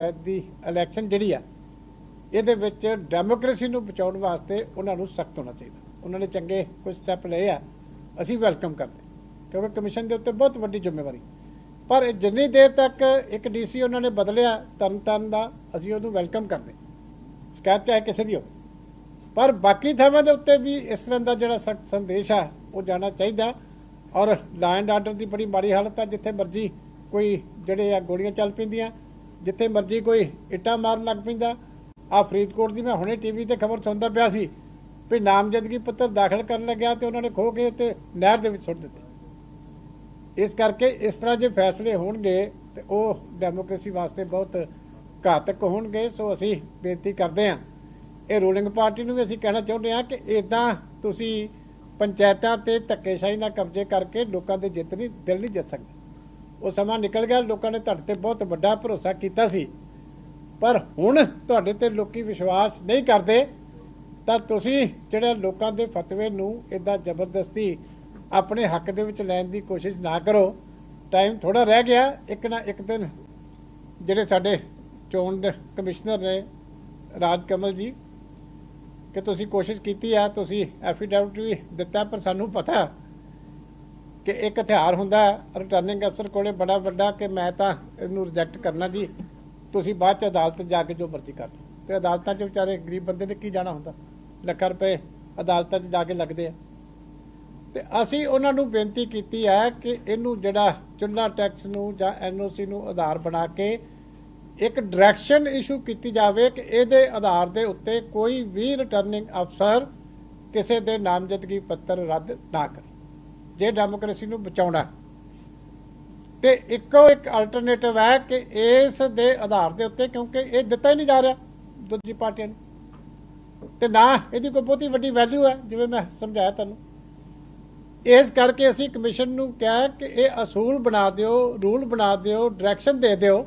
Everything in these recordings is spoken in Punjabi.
ਦੀ ਇਲੈਕਸ਼ਨ ਜਿਹੜੀ ਆ, ਇਹਦੇ ਵਿੱਚ ਡੈਮੋਕ੍ਰੇਸੀ ਨੂੰ ਬਚਾਉਣ ਵਾਸਤੇ ਉਹਨਾਂ ਨੂੰ ਸਖਤ ਹੋਣਾ ਚਾਹੀਦਾ। ਉਹਨਾਂ ਨੇ ਚੰਗੇ ਕੁਝ ਸਟੈਪ ਲਏ ਆ, ਅਸੀਂ ਵੈਲਕਮ ਕਰਦੇ। ਕਿਉਂਕਿ ਕਮਿਸ਼ਨ ਦੇ ਉੱਤੇ ਬਹੁਤ ਵੱਡੀ ਜ਼ਿੰਮੇਵਾਰੀ। ਪਰ ਜਿੰਨੀ ਦੇਰ ਤੱਕ ਇੱਕ ਡੀਸੀ ਉਹਨਾਂ ਨੇ ਬਦਲਿਆ ਤਰਨ ਤਾਰਨ ਦਾ, ਅਸੀਂ ਉਹਨੂੰ ਵੈਲਕਮ ਕਰਦੇ। ਸ਼ਿਕਾਇਤ ਚਾਹੇ ਕਿਸੇ ਦੀ ਹੋ ਪਰ ਬਾਕੀ ਥਾਵਾਂ ਦੇ ਉੱਤੇ ਵੀ ਇਸ ਤਰ੍ਹਾਂ ਦਾ ਜਿਹੜਾ ਸਖਤ ਸੰਦੇਸ਼ ਆ, ਉਹ ਜਾਣਾ ਚਾਹੀਦਾ। ਔਰ ਲਾਅ ਆਰਡਰ ਦੀ ਬੜੀ ਮਾੜੀ ਹਾਲਤ ਆ, ਜਿੱਥੇ ਮਰਜ਼ੀ ਕੋਈ ਜਿਹੜੇ ਆ ਗੋਲੀਆਂ ਚੱਲ ਪੈਂਦੀਆਂ ਜਿੱਥੇ ਮਰਜ਼ੀ ਕੋਈ ਇੱਟਾਂ ਮਾਰਨ ਲੱਗ ਪੈਂਦਾ। ਆ ਫਰੀਦਕੋਟ ਦੀ ਮੈਂ ਹੁਣੇ ਟੀਵੀ ਤੇ ਖਬਰ ਸੁਣਦਾ ਪਿਆ ਸੀ ਵੀ ਨਾਮਜ਼ਦਗੀ ਪੱਤਰ ਦਾਖਲ ਕਰਨ ਲੱਗਿਆ ਤੇ ਉਹਨਾਂ ਨੇ ਖੋ ਕੇ ਉੱਤੇ ਨਹਿਰ ਦੇ ਵਿੱਚ ਸੁੱਟ ਦਿੱਤੇ। ਇਸ ਕਰਕੇ ਇਸ ਤਰ੍ਹਾਂ ਜੇ ਫੈਸਲੇ ਹੋਣਗੇ ਤੇ ਉਹ ਡੈਮੋਕ੍ਰੇਸੀ ਵਾਸਤੇ ਬਹੁਤ ਘਾਤਕ ਹੋਣਗੇ, ਸੋ ਅਸੀਂ ਬੇਨਤੀ ਕਰਦੇ ਹਾਂ। ਇਹ ਰੂਲਿੰਗ ਪਾਰਟੀ ਨੂੰ ਵੀ ਅਸੀਂ ਕਹਿਣਾ ਚਾਹੁੰਦੇ ਹਾਂ ਕਿ ਇਦਾਂ ਤੁਸੀਂ ਪੰਚਾਇਤਾਂ ਤੇ ਧੱਕੇਸ਼ਾਹੀ ਨਾਲ ਕਬਜ਼ੇ ਕਰਕੇ ਲੋਕਾਂ ਦੇ ਜਿੱਤ ਨਹੀਂ, ਦਿਲ ਨਹੀਂ ਜਿੱਤ ਸਕਦੇ। ਉਹ ਸਮਾਂ ਨਿਕਲ ਗਿਆ, ਲੋਕਾਂ ਨੇ ਤੁਹਾਡੇ ਤੇ ਬਹੁਤ ਵੱਡਾ ਭਰੋਸਾ ਕੀਤਾ ਸੀ। ਪਰ ਹੁਣ ਤੁਹਾਡੇ ਤੇ ਲੋਕੀ ਵਿਸ਼ਵਾਸ ਨਹੀਂ ਕਰਦੇ, ਤਾਂ ਤੁਸੀਂ ਜਿਹੜੇ ਲੋਕਾਂ ਦੇ ਫਤਵੇ ਨੂੰ ਇਦਾਂ ਜ਼ਬਰਦਸਤੀ ਆਪਣੇ ਹੱਕ ਦੇ ਵਿੱਚ ਲੈਣ ਦੀ ਕੋਸ਼ਿਸ਼ ਨਾ ਕਰੋ। ਟਾਈਮ ਥੋੜਾ ਰਹਿ ਗਿਆ, ਇੱਕ ਨਾ ਇੱਕ ਦਿਨ ਜਿਹੜੇ ਸਾਡੇ ਚੋਣ ਕਮਿਸ਼ਨਰ ਨੇ, ਰਾਜ ਕਮਲ ਜੀ, ਕਿ ਤੁਸੀਂ ਕੋਸ਼ਿਸ਼ ਕੀਤੀ ਆ, ਤੁਸੀਂ ਐਫੀਡੈਵਿਟ ਵੀ ਦਿੱਤਾ, ਪਰ ਸਾਨੂੰ ਪਤਾ ਕਿ ਇੱਕ ਹਥਿਆਰ ਹੁੰਦਾ ਰਿਟਰਨਿੰਗ ਅਫਸਰ ਕੋਲੇ ਬੜਾ ਵੱਡਾ ਕਿ ਮੈਂ ਤਾਂ ਇਹਨੂੰ ਰਿਜੈਕਟ ਕਰਨਾ ਜੀ। ਤੁਸੀਂ ਬਾਅਦ ਚ ਅਦਾਲਤ ਜਾ ਕੇ ਜੋ ਮਰਜ਼ੀ ਕਰ ਲਓ। ਤੇ ਅਦਾਲਤਾਂ 'ਚ ਵਿਚਾਰੇ ਗਰੀਬ ਬੰਦੇ ਨੇ ਕੀ ਜਾਣਾ ਹੁੰਦਾ? ਲੱਖਾਂ ਰੁਪਏ ਅਦਾਲਤਾਂ 'ਚ ਜਾ ਕੇ ਲੱਗਦੇ ਆ। ਤੇ ਅਸੀਂ ਉਹਨਾਂ ਨੂੰ ਬੇਨਤੀ ਕੀਤੀ ਹੈ ਕਿ ਇਹਨੂੰ ਜਿਹੜਾ ਚੁੱਲਾ ਟੈਕਸ ਨੂੰ ਜਾਂ ਐਨਓਸੀ ਨੂੰ ਆਧਾਰ ਬਣਾ ਕੇ ਇੱਕ ਡਾਇਰੈਕਸ਼ਨ ਇਸ਼ੂ ਕੀਤੀ ਜਾਵੇ ਕਿ ਇਹਦੇ ਆਧਾਰ ਦੇ ਉੱਤੇ ਕੋਈ ਵੀ ਰਿਟਰਨਿੰਗ ਅਫਸਰ ਕਿਸੇ ਦੇ ਨਾਮਜ਼ਦਗੀ ਪੱਤਰ ਰੱਦ ਨਾ ਕਰੇ। ਜੇ ਡੈਮੋਕ੍ਰੇਸੀ ਨੂੰ ਬਚਾਉਣਾ। ਤੇ ਇੱਕੋ ਇੱਕ ਅਲਟਰਨੇਟਿਵ ਹੈ ਕਿ ਇਸ ਦੇ ਆਧਾਰ ਦੇ ਉੱਤੇ ਕਿਉਂਕਿ ਇਹ ਦਿੱਤਾ ਹੀ ਨਹੀਂ ਜਾ ਰਿਹਾ ਦੂਜੀ ਪਾਰਟੀਆਂ ਨੂੰ। ਤੇ ਨਾ ਇਹਦੀ ਕੋਈ ਬਹੁਤੀ ਵੱਡੀ ਵੈਲਿਊ ਹੈ, ਜਿਵੇਂ ਮੈਂ ਸਮਝਾਇਆ ਤੁਹਾਨੂੰ। ਇਸ ਕਰਕੇ ਅਸੀਂ ਕਮਿਸ਼ਨ ਨੂੰ ਕਿਹਾ ਕਿ ਇਹ ਅਸੂਲ ਬਣਾ ਦਿਓ, ਰੂਲ ਬਣਾ ਦਿਓ ਡਾਇਰੈਕਸ਼ਨ ਦੇ ਦਿਓ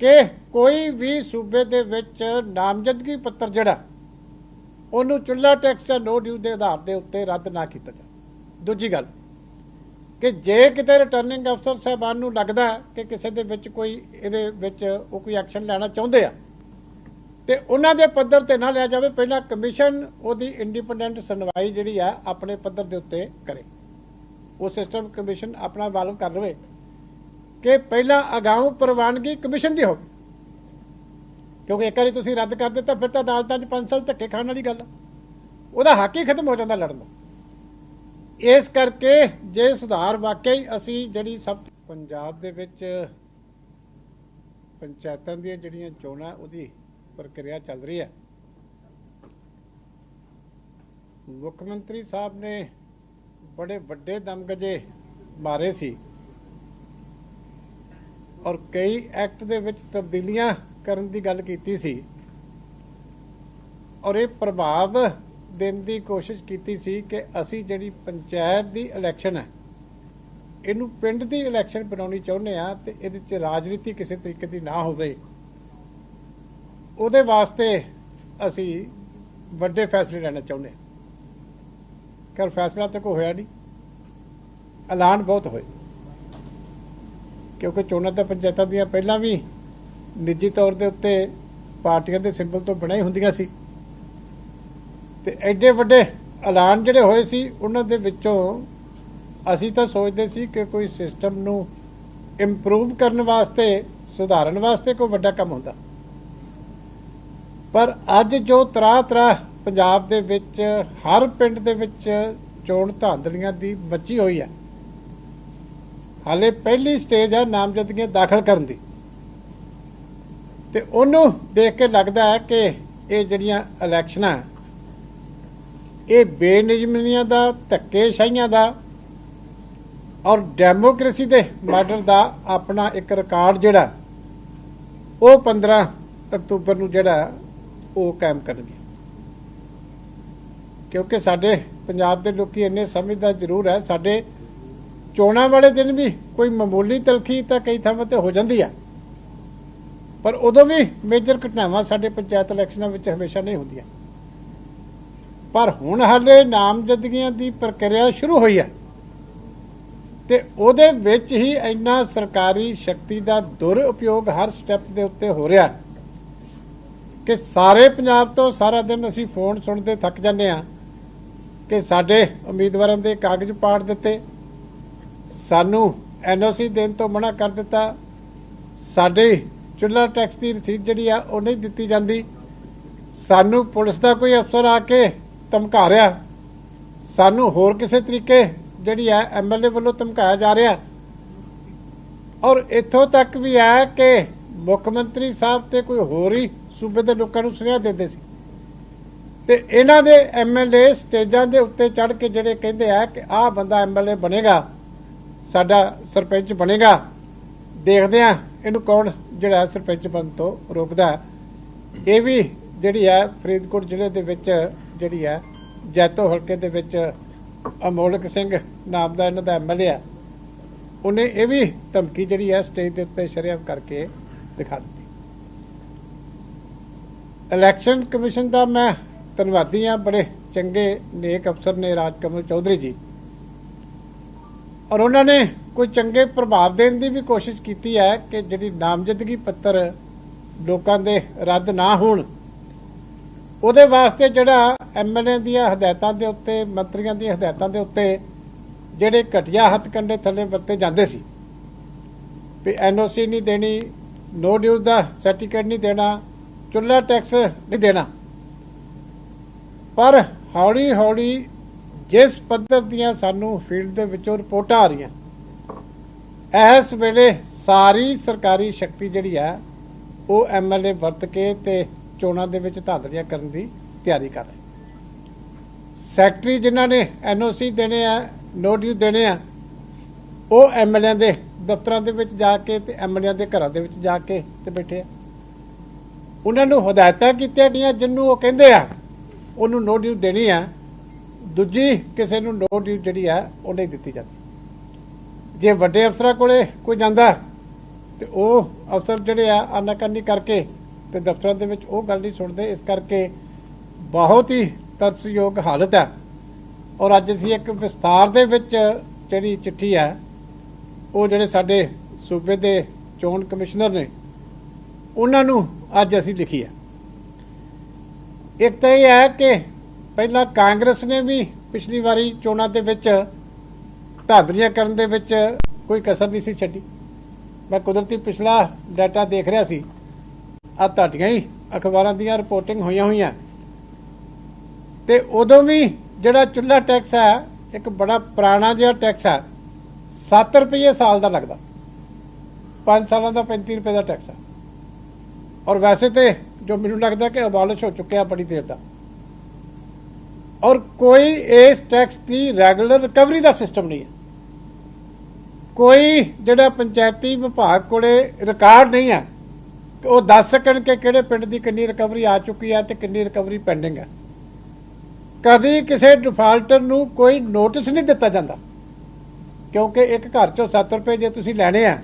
ਕਿ ਕੋਈ ਵੀ ਸੂਬੇ ਦੇ ਵਿੱਚ ਨਾਮਜ਼ਦਗੀ ਪੱਤਰ ਜਿਹੜਾ, ਉਹਨੂੰ ਚੁੱਲਾ ਟੈਕਸ ਜਾਂ ਨੋ ਡਿਊ ਦੇ ਆਧਾਰ ਦੇ ਉੱਤੇ ਰੱਦ ਨਾ ਕੀਤਾ ਜਾਵੇ। ਦੂਜੀ ਗੱਲ, ਕਿ ਜੇ ਕਿਤੇ ਰਿਟਰਨਿੰਗ ਅਫਸਰ ਸਾਹਿਬਾਨ ਨੂੰ ਲੱਗਦਾ ਕਿ ਕਿਸੇ ਦੇ ਵਿੱਚ ਕੋਈ, ਇਹਦੇ ਵਿੱਚ ਉਹ ਕੋਈ ਐਕਸ਼ਨ ਲੈਣਾ ਚਾਹੁੰਦੇ ਆ, ਤੇ ਉਹਨਾਂ ਦੇ ਪੱਧਰ ਤੇ ਨਾ ਲਿਆ ਜਾਵੇ, ਪਹਿਲਾਂ ਕਮਿਸ਼ਨ ਉਹਦੀ ਇੰਡੀਪੈਂਡੈਂਟ ਸੁਣਵਾਈ ਜਿਹੜੀ ਆ, ਆਪਣੇ ਪੱਧਰ ਦੇ ਉੱਤੇ ਕਰੇ। ਉਹ ਸਿਸਟਮ ਕਮਿਸ਼ਨ ਆਪਣਾ ਵਾਲਵ ਕਰ ਲਵੇ, ਕਿ ਪਹਿਲਾਂ ਅਗਾਊਂ ਪ੍ਰਵਾਨਗੀ ਕਮਿਸ਼ਨ ਦੀ ਹੋਵੇ। ਕਿਉਂਕਿ ਇੱਕ ਵਾਰੀ ਤੁਸੀਂ ਰੱਦ ਕਰ ਦਿੱਤਾ, ਫਿਰ ਤਾਂ ਅਦਾਲਤਾਂ 'ਚ ਪੰਜ ਸਾਲ ਧੱਕੇ ਖਾਣ ਵਾਲੀ ਗੱਲ ਆ। ਉਹਦਾ ਹੱਕ ਹੀ ਖਤਮ ਹੋ ਜਾਂਦਾ ਲੜਨ ਦਾ। ਇਸ ਕਰਕੇ ਜੇ ਸੁਧਾਰ ਵਾਕਈ ਅਸੀਂ ਜਿਹੜੀ ਸਭ ਪੰਜਾਬ ਦੇ ਵਿੱਚ ਪੰਚਾਇਤਾਂ ਦੀਆਂ ਜਿਹੜੀਆਂ ਚੋਣਾਂ, ਉਹਦੀ ਪ੍ਰਕਿਰਿਆ ਚੱਲ ਰਹੀ ਹੈ। ਮੁੱਖ ਮੰਤਰੀ ਸਾਹਿਬ ਨੇ ਬੜੇ ਵੱਡੇ ਦਮਗਜੇ ਮਾਰੇ ਸੀ ਔਰ ਕਈ ਐਕਟ ਦੇ ਵਿੱਚ ਤਬਦੀਲੀਆਂ ਕਰਨ ਦੀ ਗੱਲ ਕੀਤੀ ਸੀ। ਔਰ ਇਹ ਪ੍ਰਭਾਵ ਦੇਣ ਦੀ ਕੋਸ਼ਿਸ਼ ਕੀਤੀ ਸੀ ਕਿ ਅਸੀਂ ਜਿਹੜੀ ਪੰਚਾਇਤ ਦੀ ਇਲੈਕਸ਼ਨ ਹੈ, ਇਹਨੂੰ ਪਿੰਡ ਦੀ ਇਲੈਕਸ਼ਨ ਬਣਾਉਣੀ ਚਾਹੁੰਦੇ ਆ ਤੇ ਇਹਦੇ ਚ ਰਾਜਨੀਤੀ ਕਿਸੇ ਤਰੀਕੇ ਦੀ ਨਾ ਹੋਵੇ। ਉਹਦੇ ਵਾਸਤੇ ਅਸੀਂ ਵੱਡੇ ਫੈਸਲੇ ਲੈਣਾ ਚਾਹੁੰਦੇ ਹਾਂ। ਕਰ ਫੈਸਲਾ ਤਾਂ ਕੋਈ ਹੋਇਆ ਨਹੀਂ। ਐਲਾਨ ਬਹੁਤ ਹੋਏ। ਕਿਉਂਕਿ ਚੋਣਾਂ ਤਾਂ ਪੰਚਾਇਤਾਂ ਦੀਆਂ ਪਹਿਲਾਂ ਵੀ ਨਿੱਜੀ ਤੌਰ ਦੇ ਉੱਤੇ ਪਾਰਟੀਆਂ ਦੇ ਸਿੰਬਲ ਤੋਂ ਬਣਾਈ ਹੁੰਦੀਆਂ ਸੀ। ਤੇ ਐਡੇ ਵੱਡੇ ਐਲਾਨ ਜਿਹੜੇ ਹੋਏ ਸੀ, ਉਹਨਾਂ ਦੇ ਵਿੱਚੋਂ ਅਸੀਂ ਤਾਂ ਸੋਚਦੇ ਸੀ ਕਿ ਕੋਈ ਸਿਸਟਮ ਨੂੰ ਇੰਪਰੂਵ ਕਰਨ ਵਾਸਤੇ, ਸੁਧਾਰਨ ਵਾਸਤੇ ਕੋਈ ਵੱਡਾ ਕੰਮ ਹੁੰਦਾ। ਪਰ ਅੱਜ ਜੋ ਤਰਾ ਤਰਾ ਪੰਜਾਬ ਦੇ ਵਿੱਚ, ਹਰ ਪਿੰਡ ਦੇ ਵਿੱਚ ਚੋਣ ਧਾਂਦਲੀਆਂ ਦੀ ਮੱਚੀ ਹੋਈ ਹੈ। ਹਾਲੇ ਪਹਿਲੀ ਸਟੇਜ ਹੈ ਨਾਮਜ਼ਦਗੀਆਂ ਦਾਖਲ ਕਰਨ ਦੀ। ਤੇ ਉਹਨੂੰ ਦੇਖ ਕੇ ਲੱਗਦਾ ਹੈ ਕਿ ਇਹ ਜਿਹੜੀਆਂ ਇਲੈਕਸ਼ਨਾਂ ਇਹ ਬੇਨਿਯਮੀਆਂ ਦਾ, ਧੱਕੇਸ਼ਾਹੀਆਂ ਦਾ ਔਰ ਡੈਮੋਕ੍ਰੇਸੀ ਦੇ ਮਾਡਲ ਦਾ ਆਪਣਾ ਇੱਕ ਰਿਕਾਰਡ ਜਿਹੜਾ, ਉਹ 15 ਅਕਤੂਬਰ ਨੂੰ ਜਿਹੜਾ, ਉਹ ਕਾਇਮ ਕਰਨਗੇ। ਕਿਉਂਕਿ ਸਾਡੇ ਪੰਜਾਬ ਦੇ ਲੋਕੀ ਇੰਨੇ ਸਮਝਦਾ ਜ਼ਰੂਰ ਹੈ, ਸਾਡੇ ਚੋਣਾਂ ਵਾਲੇ ਦਿਨ ਵੀ ਕੋਈ ਮਾਮੂਲੀ ਤਲਖੀ ਤਾਂ ਕਈ ਥਾਵਾਂ ਤੇ ਹੋ ਜਾਂਦੀ ਆ। ਪਰ ਉਦੋਂ ਵੀ ਮੇਜਰ ਘਟਨਾਵਾਂ ਸਾਡੇ ਪੰਚਾਇਤ ਇਲੈਕਸ਼ਨਾਂ ਵਿੱਚ ਹਮੇਸ਼ਾ ਨਹੀਂ ਹੁੰਦੀਆਂ। ਪਰ ਹੁਣ ਹਾਲੇ ਨਾਮਜ਼ਦਗੀਆਂ ਦੀ ਪ੍ਰਕਿਰਿਆ ਸ਼ੁਰੂ ਹੋਈ ਹੈ। ਤੇ ਉਹਦੇ ਵਿੱਚ ਹੀ ਇੰਨਾ ਸਰਕਾਰੀ ਸ਼ਕਤੀ ਦਾ ਦੁਰਉਪਯੋਗ ਹਰ ਸਟੈਪ ਦੇ ਉੱਤੇ ਹੋ ਰਿਹਾ ਕਿ ਸਾਰੇ ਪੰਜਾਬ ਤੋਂ ਸਾਰਾ ਦਿਨ ਅਸੀਂ ਫੋਨ ਸੁਣਦੇ ਥੱਕ ਜਾਂਦੇ ਆ ਕਿ ਸਾਡੇ ਉਮੀਦਵਾਰਾਂ ਦੇ ਕਾਗਜ਼ ਪਾੜ ਦਿੱਤੇ, ਸਾਨੂੰ ਐਨਓਸੀ ਦੇਣ ਤੋਂ ਮਨਾ ਕਰ ਦਿੱਤਾ, ਸਾਡੇ ਚੁੱਲ੍ਹਾ ਟੈਕਸ ਦੀ ਰਸੀਦ ਜਿਹੜੀ ਆ ਉਹ ਨਹੀਂ ਦਿੱਤੀ ਜਾਂਦੀ, ਸਾਨੂੰ ਪੁਲਿਸ ਦਾ ਕੋਈ ਅਫਸਰ ਆ ਕੇ ਧਮਕਾ ਰਿਹਾ ਸਾਨੂੰ ਹੋਰ ਕਿਸੇ ਤਰੀਕੇ ਜਿਹੜੀ ਆ ਐਮਐਲਏ ਵੱਲੋਂ ਧਮਕਾਇਆ ਜਾ ਰਿਹਾ। ਔਰ ਇੱਥੋਂ ਤੱਕ ਵੀ ਹੈ ਕਿ ਮੁੱਖ ਮੰਤਰੀ ਸਾਹਿਬ ਤੇ ਕੋਈ ਹੋਰ ਹੀ ਸੂਬੇ ਦੇ ਲੋਕਾਂ ਨੂੰ ਸੁਨੇਹਾ ਦਿੰਦੇ ਸੀ। ਤੇ ਇਹਨਾਂ ਦੇ ਐਮਐਲਏ ਸਟੇਜਾਂ ਦੇ ਉੱਤੇ ਚੜ ਕੇ ਜਿਹੜੇ ਕਹਿੰਦੇ ਆ ਕਿ ਆਹ ਬੰਦਾ ਐਮਐਲਏ ਬਣੇਗਾ, ਸਾਡਾ ਸਰਪੰਚ ਬਣੇਗਾ, ਦੇਖਦੇ ਆ ਇਹਨੂੰ ਕੌਣ ਜਿਹੜਾ ਸਰਪੰਚ ਬਣ ਤੋਂ ਰੋਕਦਾ। ਇਹ ਵੀ ਜਿਹੜੀ ਹੈ ਫਰੀਦਕੋਟ ਜ਼ਿਲ੍ਹੇ ਦੇ ਵਿੱਚ ਜਿਹੜੀ ਹੈ, ਜੈਤੋ ਹਲਕੇ ਦੇ ਵਿੱਚ ਅਮੋਲਕ ਸਿੰਘ ਨਾਮ ਦਾ ਇਹਨਾਂ ਦਾ ਐਮਐਲਏ ਆ ਉਹਨੇ ਇਹ ਵੀ ਧਮਕੀ ਜਿਹੜੀ ਹੈ ਸਟੇਜ ਦੇ ਉੱਤੇ ਸ਼ਰੇਆਮ ਕਰਕੇ ਦਿਖਾ ਦਿੱਤੀ। ਇਲੈਕਸ਼ਨ ਕਮਿਸ਼ਨ ਦਾ ਮੈਂ ਧੰਨਵਾਦੀ ਆ ਬੜੇ ਚੰਗੇ ਨੇਕ ਅਫਸਰ ਨੇ ਰਾਜਕਮਲ ਚੌਧਰੀ ਜੀ। ਔਰ ਉਹਨਾਂ ਨੇ ਕੋਈ ਚੰਗੇ ਪ੍ਰਭਾਵ ਦੇਣ ਦੀ ਵੀ ਕੋਸ਼ਿਸ਼ ਕੀਤੀ ਹੈ ਕਿ ਜਿਹੜੀ ਨਾਮਜ਼ਦਗੀ ਪੱਤਰ ਲੋਕਾਂ ਦੇ ਰੱਦ ਨਾ ਹੋਣ, ਉਹਦੇ ਵਾਸਤੇ ਜਿਹੜਾ ਐਮਐਲਏ ਦੀਆਂ ਹਦਾਇਤਾਂ ਦੇ ਉੱਤੇ, ਮੰਤਰੀਆਂ ਦੀਆਂ ਹਦਾਇਤਾਂ ਦੇ ਉੱਤੇ ਜਿਹੜੇ ਘਟਿਆ ਹੱਥ ਕੰਡੇ ਥੱਲੇ ਵਰਤੇ ਜਾਂਦੇ ਸੀ। ਵੀ ਐਨਓਸੀ ਨਹੀਂ ਦੇਣੀ, ਨੋ ਡਿਊਜ਼ ਦਾ ਸਰਟੀਫਿਕੇਟ ਨਹੀਂ ਦੇਣਾ, ਚੁੱਲ੍ਹਾ ਟੈਕਸ ਨਹੀਂ ਦੇਣਾ। ਪਰ ਹੌਲੀ ਹੌਲੀ ਜਿਸ ਪੱਧਰ ਦੀਆਂ ਸਾਨੂੰ ਫੀਲਡ ਦੇ ਵਿੱਚੋਂ ਰਿਪੋਰਟਾਂ ਆ ਰਹੀਆਂ, ਇਸ ਵੇਲੇ ਸਾਰੀ ਸਰਕਾਰੀ ਸ਼ਕਤੀ ਜਿਹੜੀ ਹੈ, ਉਹ ਐਮਐਲਏ ਵਰਤ ਕੇ ਤੇ ਚੋਣਾਂ ਦੇ ਵਿੱਚ ਧਾਂਦਲੀਆਂ ਕਰਨ ਦੀ ਤਿਆਰੀ ਕਰ ਰਹੇ ਸੈਕਟਰੀ ਜਿਨ੍ਹਾਂ ਨੇ ਐਨਓਸੀ ਦੇਣੇ ਆ ਨੋ ਡਿਊ ਦੇਣੇ ਆ, ਉਹ ਐਮਐਲਏ ਦੇ ਦਫ਼ਤਰਾਂ ਦੇ ਵਿੱਚ ਜਾ ਕੇ ਤੇ ਐਮਐਲਏ ਦੇ ਘਰਾਂ ਦੇ ਵਿੱਚ ਜਾ ਕੇ ਤੇ ਬੈਠੇ ਆ। ਉਹਨਾਂ ਨੂੰ ਹਦਾਇਤਾਂ ਕੀਤੀਆਂ ਗਈਆਂ, ਜਿੰਨੂੰ ਉਹ ਕਹਿੰਦੇ ਆ, ਉਹਨੂੰ ਨੋ ਡਿਊ ਦੇਣੀ ਆ। ਦੂਜੀ ਕਿਸੇ ਨੂੰ ਨੋ ਡਿਊ ਜਿਹੜੀ ਆ, ਉਹ ਨਹੀਂ ਦਿੱਤੀ ਜਾਂਦੀ। ਜੇ ਵੱਡੇ ਅਫਸਰਾਂ ਕੋਲੇ ਕੋਈ ਜਾਂਦਾ, ਤੇ ਉਹ ਅਫਸਰ ਜਿਹੜੇ ਆ, ਆਨਾਕਾਨੀ ਕਰਕੇ ਤੇ ਦਫ਼ਤਰਾਂ ਦੇ ਵਿੱਚ ਉਹ ਗੱਲ ਨਹੀਂ ਸੁਣਦੇ, ਇਸ ਕਰਕੇ ਬਹੁਤ ਹੀ ਤਰਸਯੋਗ ਹਾਲਤ ਹੈ। ਔਰ ਅੱਜ ਅਸੀਂ ਇੱਕ ਵਿਸਥਾਰ ਦੇ ਵਿੱਚ ਜਿਹੜੀ ਚਿੱਠੀ ਹੈ, ਉਹ ਜਿਹੜੇ ਸਾਡੇ ਸੂਬੇ ਦੇ ਚੋਣ ਕਮਿਸ਼ਨਰ ਨੇ, ਉਹਨਾਂ ਨੂੰ ਅੱਜ ਅਸੀਂ ਲਿਖੀ ਹੈ। ਇੱਕ ਤਾਂ ਇਹ ਹੈ ਕਿ ਪਹਿਲਾਂ ਕਾਂਗਰਸ ਨੇ ਵੀ ਪਿਛਲੀ ਵਾਰੀ ਚੋਣਾਂ ਦੇ ਵਿੱਚ ਧਾਂਦਲੀਆਂ ਕਰਨ ਦੇ ਵਿੱਚ ਕੋਈ ਕਸਰ ਨਹੀਂ ਸੀ ਛੱਡੀ। ਮੈਂ ਕੁਦਰਤੀ ਪਿਛਲਾ ਡਾਟਾ ਦੇਖ ਰਿਹਾ ਸੀ। ਆ ਤੁਹਾਡੀਆਂ ਹੀ ਅਖਬਾਰਾਂ ਦੀਆਂ ਰਿਪੋਰਟਿੰਗ ਹੋਈਆਂ ਹੋਈਆਂ। ਤੇ ਉਦੋਂ ਵੀ ਜਿਹੜਾ ਚੁੱਲ੍ਹਾ ਟੈਕਸ ਹੈ, ਇੱਕ ਬੜਾ ਪੁਰਾਣਾ ਜਿਹਾ ਟੈਕਸ ਹੈ 7 ਰੁਪਏ ਸਾਲ ਦਾ ਲੱਗਦਾ। 5 ਸਾਲਾਂ ਦਾ 35 ਰੁਪਏ ਦਾ ਟੈਕਸ ਹੈ। ਔਰ ਵੈਸੇ ਤੇ ਜੋ ਮੈਨੂੰ ਲੱਗਦਾ ਕਿ ਅਬਾਲਿਸ਼ ਹੋ ਚੁੱਕਿਆ ਬੜੀ ਦੇਰ ਦਾ। ਔਰ ਕੋਈ ਇਸ ਟੈਕਸ ਦੀ ਰੈਗੂਲਰ ਰਿਕਵਰੀ ਦਾ ਸਿਸਟਮ ਨਹੀਂ ਹੈ। ਕੋਈ ਜਿਹੜਾ ਪੰਚਾਇਤੀ ਵਿਭਾਗ ਕੋਲੇ ਰਿਕਾਰਡ ਨਹੀਂ ਹੈ ਕਿ ਉਹ ਦੱਸ ਸਕਣ ਕਿ ਕਿਹੜੇ ਪਿੰਡ ਦੀ ਕਿੰਨੀ ਰਿਕਵਰੀ ਆ ਚੁੱਕੀ ਹੈ ਤੇ ਕਿੰਨੀ ਰਿਕਵਰੀ ਪੈਂਡਿੰਗ ਹੈ। ਕਦੀ ਕਿਸੇ ਡਿਫਾਲਟਰ ਨੂੰ ਕੋਈ ਨੋਟਿਸ ਨਹੀਂ ਦਿੱਤਾ ਜਾਂਦਾ। ਕਿਉਂਕਿ ਇੱਕ ਘਰ ਚੋਂ 7 ਰੁਪਏ ਜੇ ਤੁਸੀਂ ਲੈਣੇ ਆ,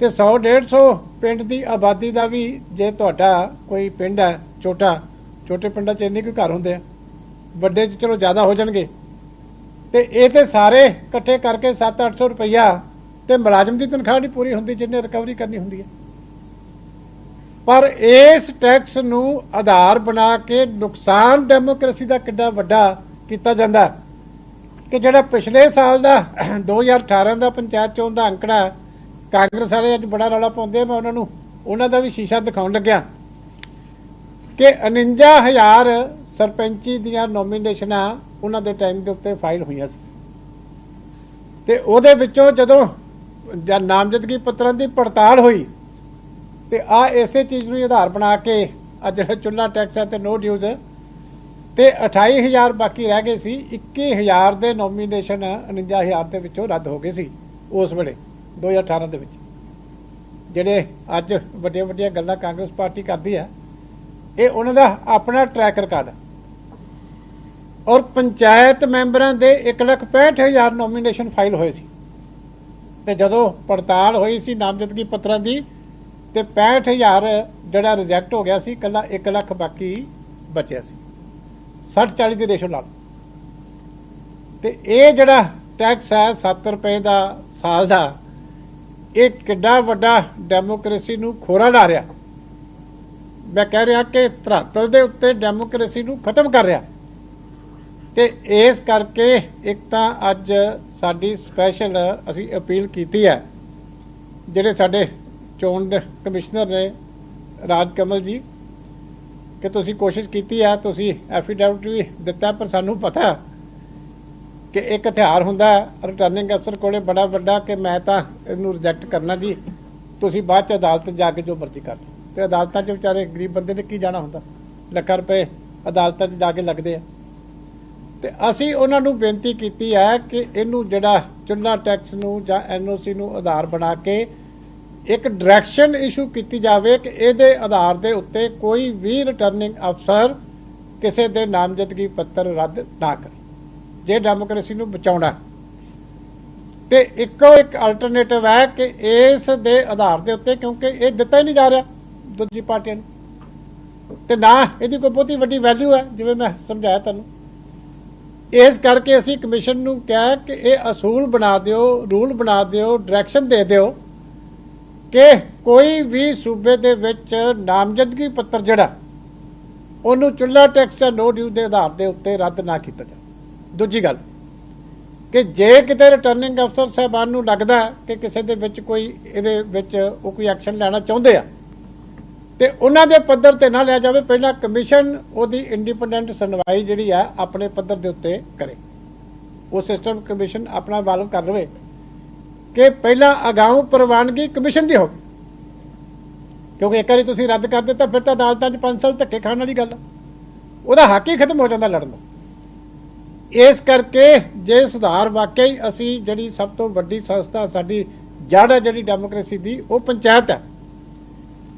ਤੇ 100 150 ਪਿੰਡ ਦੀ ਆਬਾਦੀ ਦਾ ਵੀ ਜੇ ਤੁਹਾਡਾ ਕੋਈ ਪਿੰਡ ਹੈ ਛੋਟਾ, ਛੋਟੇ ਪਿੰਡਾਂ 'ਚ ਇੰਨੇ ਕੁ ਘਰ ਹੁੰਦੇ ਆ, ਵੱਡੇ 'ਚ ਚਲੋ ਜ਼ਿਆਦਾ ਹੋ ਜਾਣਗੇ। ਤੇ ਇਹ ਤੇ ਸਾਰੇ ਇਕੱਠੇ ਕਰਕੇ 7-800 ਰੁਪਈਆ ਤੇ ਮੁਲਾਜ਼ਮ ਦੀ ਤਨਖਾਹ ਨਹੀਂ ਪੂਰੀ ਹੁੰਦੀ, ਜਿੰਨੇ ਰਿਕਵਰੀ ਕਰਨੀ ਹੁੰਦੀ ਹੈ। ਪਰ ਇਸ ਟੈਕਸ ਨੂੰ ਆਧਾਰ ਬਣਾ ਕੇ ਨੁਕਸਾਨ ਡੈਮੋਕ੍ਰੇਸੀ ਦਾ ਕਿੱਡਾ ਵੱਡਾ ਕੀਤਾ ਜਾਂਦਾ ਕਿ ਜਿਹੜਾ ਪਿਛਲੇ ਸਾਲ ਦਾ 2018 ਦਾ ਪੰਚਾਇਤ ਚੋਣ ਦਾ ਅੰਕੜਾ ਕਾਂਗਰਸ ਵਾਲੇ ਅੱਜ ਬੜਾ ਰੌਲਾ ਪਾਉਂਦੇ ਆ, ਮੈਂ ਉਹਨਾਂ ਨੂੰ, ਉਹਨਾਂ ਦਾ ਵੀ ਸ਼ੀਸ਼ਾ ਦਿਖਾਉਣ ਲੱਗਿਆ। ਕਿ 49000 ਸਰਪੰਚੀ ਦੀਆਂ ਨੋਮੀਨੇਸ਼ਨਾਂ ਉਹਨਾਂ ਦੇ ਟਾਈਮ ਦੇ ਉੱਤੇ ਫਾਈਲ ਹੋਈਆਂ ਸੀ। ਤੇ ਉਹਦੇ ਵਿੱਚੋਂ ਜਦੋਂ ਨਾਮਜ਼ਦਗੀ ਪੱਤਰਾਂ ਦੀ ਪੜਤਾਲ ਹੋਈ ਤੇ ਆ ਇਸੇ ਚੀਜ਼ ਨੂੰ ਆਧਾਰ ਬਣਾ ਕੇ ਆ ਜਿਹੜਾ ਚੁੱਲਾ ਟੈਕਸ ਹੈ ਤੇ ਨੋ ਡਿਊਜ਼ ਤੇ 28000 ਬਾਕੀ ਰਹਿ ਗਏ ਸੀ 21000 ਦੇ ਨੋਮੀਨੇਸ਼ਨ 49000 ਦੇ ਵਿੱਚੋਂ ਰੱਦ ਹੋ ਗਏ ਸੀ, ਉਸ ਵੇਲੇ 2018 ਦੇ ਵਿੱਚ। ਜਿਹੜੇ ਅੱਜ ਵੱਡੀਆਂ ਵੱਡੀਆਂ ਗੱਲਾਂ ਕਾਂਗਰਸ ਪਾਰਟੀ ਕਰਦੀ ਹੈ, ਇਹ ਉਹਨਾਂ ਦਾ ਆਪਣਾ ਟਰੈਕ ਰਿਕਾਰਡ ਹੈ। ਔਰ ਪੰਚਾਇਤ ਮੈਂਬਰਾਂ ਦੇ 165000 ਨੋਮੀਨੇਸ਼ਨ ਫਾਈਲ ਹੋਏ ਸੀ। ਤੇ ਜਦੋਂ ਪੜਤਾਲ ਹੋਈ ਸੀ ਨਾਮਜ਼ਦਗੀ ਪੱਤਰਾਂ ਦੀ ਤੇ 65000 ਜਿਹੜਾ ਰਿਜੈਕਟ ਹੋ ਗਿਆ ਸੀ ਕੱਲਾ 1 ਲੱਖ ਬਾਕੀ ਬਚਿਆ ਸੀ। 60 40 ਦੇ ਰੇਸ਼ੋ ਨਾਲ। ਤੇ ਇਹ ਜਿਹੜਾ ਟੈਕਸ ਹੈ 7 ਰੁਪਏ ਦਾ ਸਾਲ ਦਾ, ਇਹ ਕਿੱਡਾ ਵੱਡਾ ਡੈਮੋਕ੍ਰੇਸੀ ਨੂੰ ਖੋਰਾ ਲਾ ਰਿਹਾ। ਮੈਂ ਕਹਿ ਰਿਹਾ ਕਿ ਧਰਾਤਲ ਦੇ ਉੱਤੇ ਡੈਮੋਕ੍ਰੇਸੀ ਨੂੰ ਖਤਮ ਕਰ ਰਿਹਾ। ਤੇ ਇਸ ਕਰਕੇ ਇੱਕ ਤਾਂ ਅੱਜ ਸਾਡੀ ਸਪੈਸ਼ਲ ਅਸੀਂ ਅਪੀਲ ਕੀਤੀ ਹੈ, ਜਿਹੜੇ ਸਾਡੇ ਚੋਣ ਕਮਿਸ਼ਨਰ ਨੇ ਰਾਜ ਕਮਲ ਜੀ, ਕਿ ਤੁਸੀਂ ਕੋਸ਼ਿਸ਼ ਕੀਤੀ ਹੈ ਤੁਸੀਂ ਐਫੀਡੈਵਿਟ ਵੀ ਦਿੱਤਾ, ਪਰ ਸਾਨੂੰ ਪਤਾ ਕਿ ਇੱਕ ਹਥਿਆਰ ਹੁੰਦਾ ਰਿਟਰਨਿੰਗ ਅਫਸਰ ਕੋਲੇ ਬੜਾ ਵੱਡਾ, ਕਿ ਮੈਂ ਤਾਂ ਇਹਨੂੰ ਰਿਜੈਕਟ ਕਰਨਾ ਜੀ। ਤੁਸੀਂ ਬਾਅਦ ਚ ਅਦਾਲਤ ਜਾ ਕੇ ਜੋ ਮਰਜ਼ੀ ਕਰ ਲਓ। ਤੇ ਅਦਾਲਤਾਂ 'ਚ ਵਿਚਾਰੇ ਗਰੀਬ ਬੰਦੇ ਨੇ ਕੀ ਜਾਣਾ ਹੁੰਦਾ? ਲੱਖਾਂ ਰੁਪਏ ਅਦਾਲਤਾਂ 'ਚ ਜਾ ਕੇ ਲੱਗਦੇ ਆ। ਤੇ ਅਸੀਂ ਉਹਨਾਂ ਨੂੰ ਬੇਨਤੀ ਕੀਤੀ ਹੈ ਕਿ ਇਹਨੂੰ ਜਿਹੜਾ ਚੁੱਲਾ ਟੈਕਸ ਨੂੰ ਜਾਂ ਐਨਓਸੀ ਨੂੰ ਆਧਾਰ ਬਣਾ ਕੇ ਇੱਕ ਡਾਇਰੈਕਸ਼ਨ ਇਸ਼ੂ ਕੀਤੀ ਜਾਵੇ ਕਿ ਇਹਦੇ ਆਧਾਰ ਦੇ ਉੱਤੇ ਕੋਈ ਵੀ ਰਿਟਰਨਿੰਗ ਅਫਸਰ ਕਿਸੇ ਦੇ ਨਾਮਜ਼ਦਗੀ ਪੱਤਰ ਰੱਦ ਨਾ ਕਰੇ, ਜੇ ਡੈਮੋਕ੍ਰੇਸੀ ਨੂੰ ਬਚਾਉਣਾ ਤੇ ਇੱਕੋ ਇੱਕ ਅਲਟਰਨੇਟਿਵ ਹੈ ਕਿ ਇਸ ਦੇ ਆਧਾਰ ਦੇ ਉੱਤੇ, ਕਿਉਂਕਿ ਇਹ ਦਿੱਤਾ ਹੀ ਨਹੀਂ ਜਾ ਰਿਹਾ ਦੂਜੀ ਪਾਰਟੀਆਂ ਨੂੰ। ਤੇ ਨਾ ਇਹਦੀ ਕੋਈ ਬਹੁਤੀ ਵੱਡੀ ਵੈਲਿਊ ਹੈ, ਜਿਵੇਂ ਮੈਂ ਸਮਝਾਇਆ ਤੁਹਾਨੂੰ। ਇਸ ਕਰਕੇ ਅਸੀਂ ਕਮਿਸ਼ਨ ਨੂੰ ਕਿਹਾ ਕਿ ਇਹ ਅਸੂਲ ਬਣਾ ਦਿਓ ਰੂਲ ਬਣਾ ਦਿਓ ਡਾਇਰੈਕਸ਼ਨ ਦੇ ਦਿਓ। ਕਿ ਕੋਈ ਵੀ ਸੂਬੇ ਦੇ ਵਿੱਚ ਨਾਮਜ਼ਦਗੀ ਪੱਤਰ ਜਿਹੜਾ, ਉਹਨੂੰ ਚੁੱਲਾ ਟੈਕਸ ਜਾਂ ਨੋ ਡਿਊ ਦੇ ਆਧਾਰ ਦੇ ਉੱਤੇ ਰੱਦ ਨਾ ਕੀਤਾ ਜਾਵੇ। ਦੂਜੀ ਗੱਲ, ਕਿ ਜੇ ਕਿਤੇ ਰਿਟਰਨਿੰਗ ਅਫਸਰ ਸਾਹਿਬਾਨ ਨੂੰ ਲੱਗਦਾ ਕਿ ਕਿਸੇ ਦੇ ਵਿੱਚ ਕੋਈ, ਇਹਦੇ ਵਿੱਚ ਉਹ ਕੋਈ ਐਕਸ਼ਨ ਲੈਣਾ ਚਾਹੁੰਦੇ ਆ, ਤੇ ਉਹਨਾਂ ਦੇ ਪੱਧਰ ਤੇ ਨਾ ਲਿਆ ਜਾਵੇ, ਪਹਿਲਾਂ ਕਮਿਸ਼ਨ ਉਹਦੀ ਇੰਡੀਪੈਂਡੈਂਟ ਸੁਣਵਾਈ ਜਿਹੜੀ ਆ, ਆਪਣੇ ਪੱਧਰ ਦੇ ਉੱਤੇ ਕਰੇ। ਉਹ ਸਿਸਟਮ ਕਮਿਸ਼ਨ ਆਪਣਾ ਵਾਲਵ ਕਰ ਲਵੇ। ਕਿ ਪਹਿਲਾਂ ਅਗਾਊਂ ਪ੍ਰਵਾਨਗੀ ਕਮਿਸ਼ਨ ਦੀ ਹੋਵੇ। ਕਿਉਂਕਿ ਇੱਕ ਵਾਰੀ ਤੁਸੀਂ ਰੱਦ ਕਰ ਦਿੱਤਾ, ਫਿਰ ਤਾਂ ਅਦਾਲਤਾਂ 'ਚ 5 ਸਾਲ ਧੱਕੇ ਖਾਣ ਵਾਲੀ ਗੱਲ ਆ। ਉਹਦਾ ਹੱਕ ਹੀ ਖਤਮ ਹੋ ਜਾਂਦਾ ਲੜਨ ਦਾ। ਇਸ ਕਰਕੇ ਜੇ ਸੁਧਾਰ ਵਾਕਈ ਅਸੀਂ ਜਿਹੜੀ ਸਭ ਤੋਂ ਵੱਡੀ ਸੰਸਥਾ ਸਾਡੀ ਜੜ ਹੈ ਜਿਹੜੀ ਡੈਮੋਕ੍ਰੇਸੀ ਦੀ, ਉਹ ਪੰਚਾਇਤ ਹੈ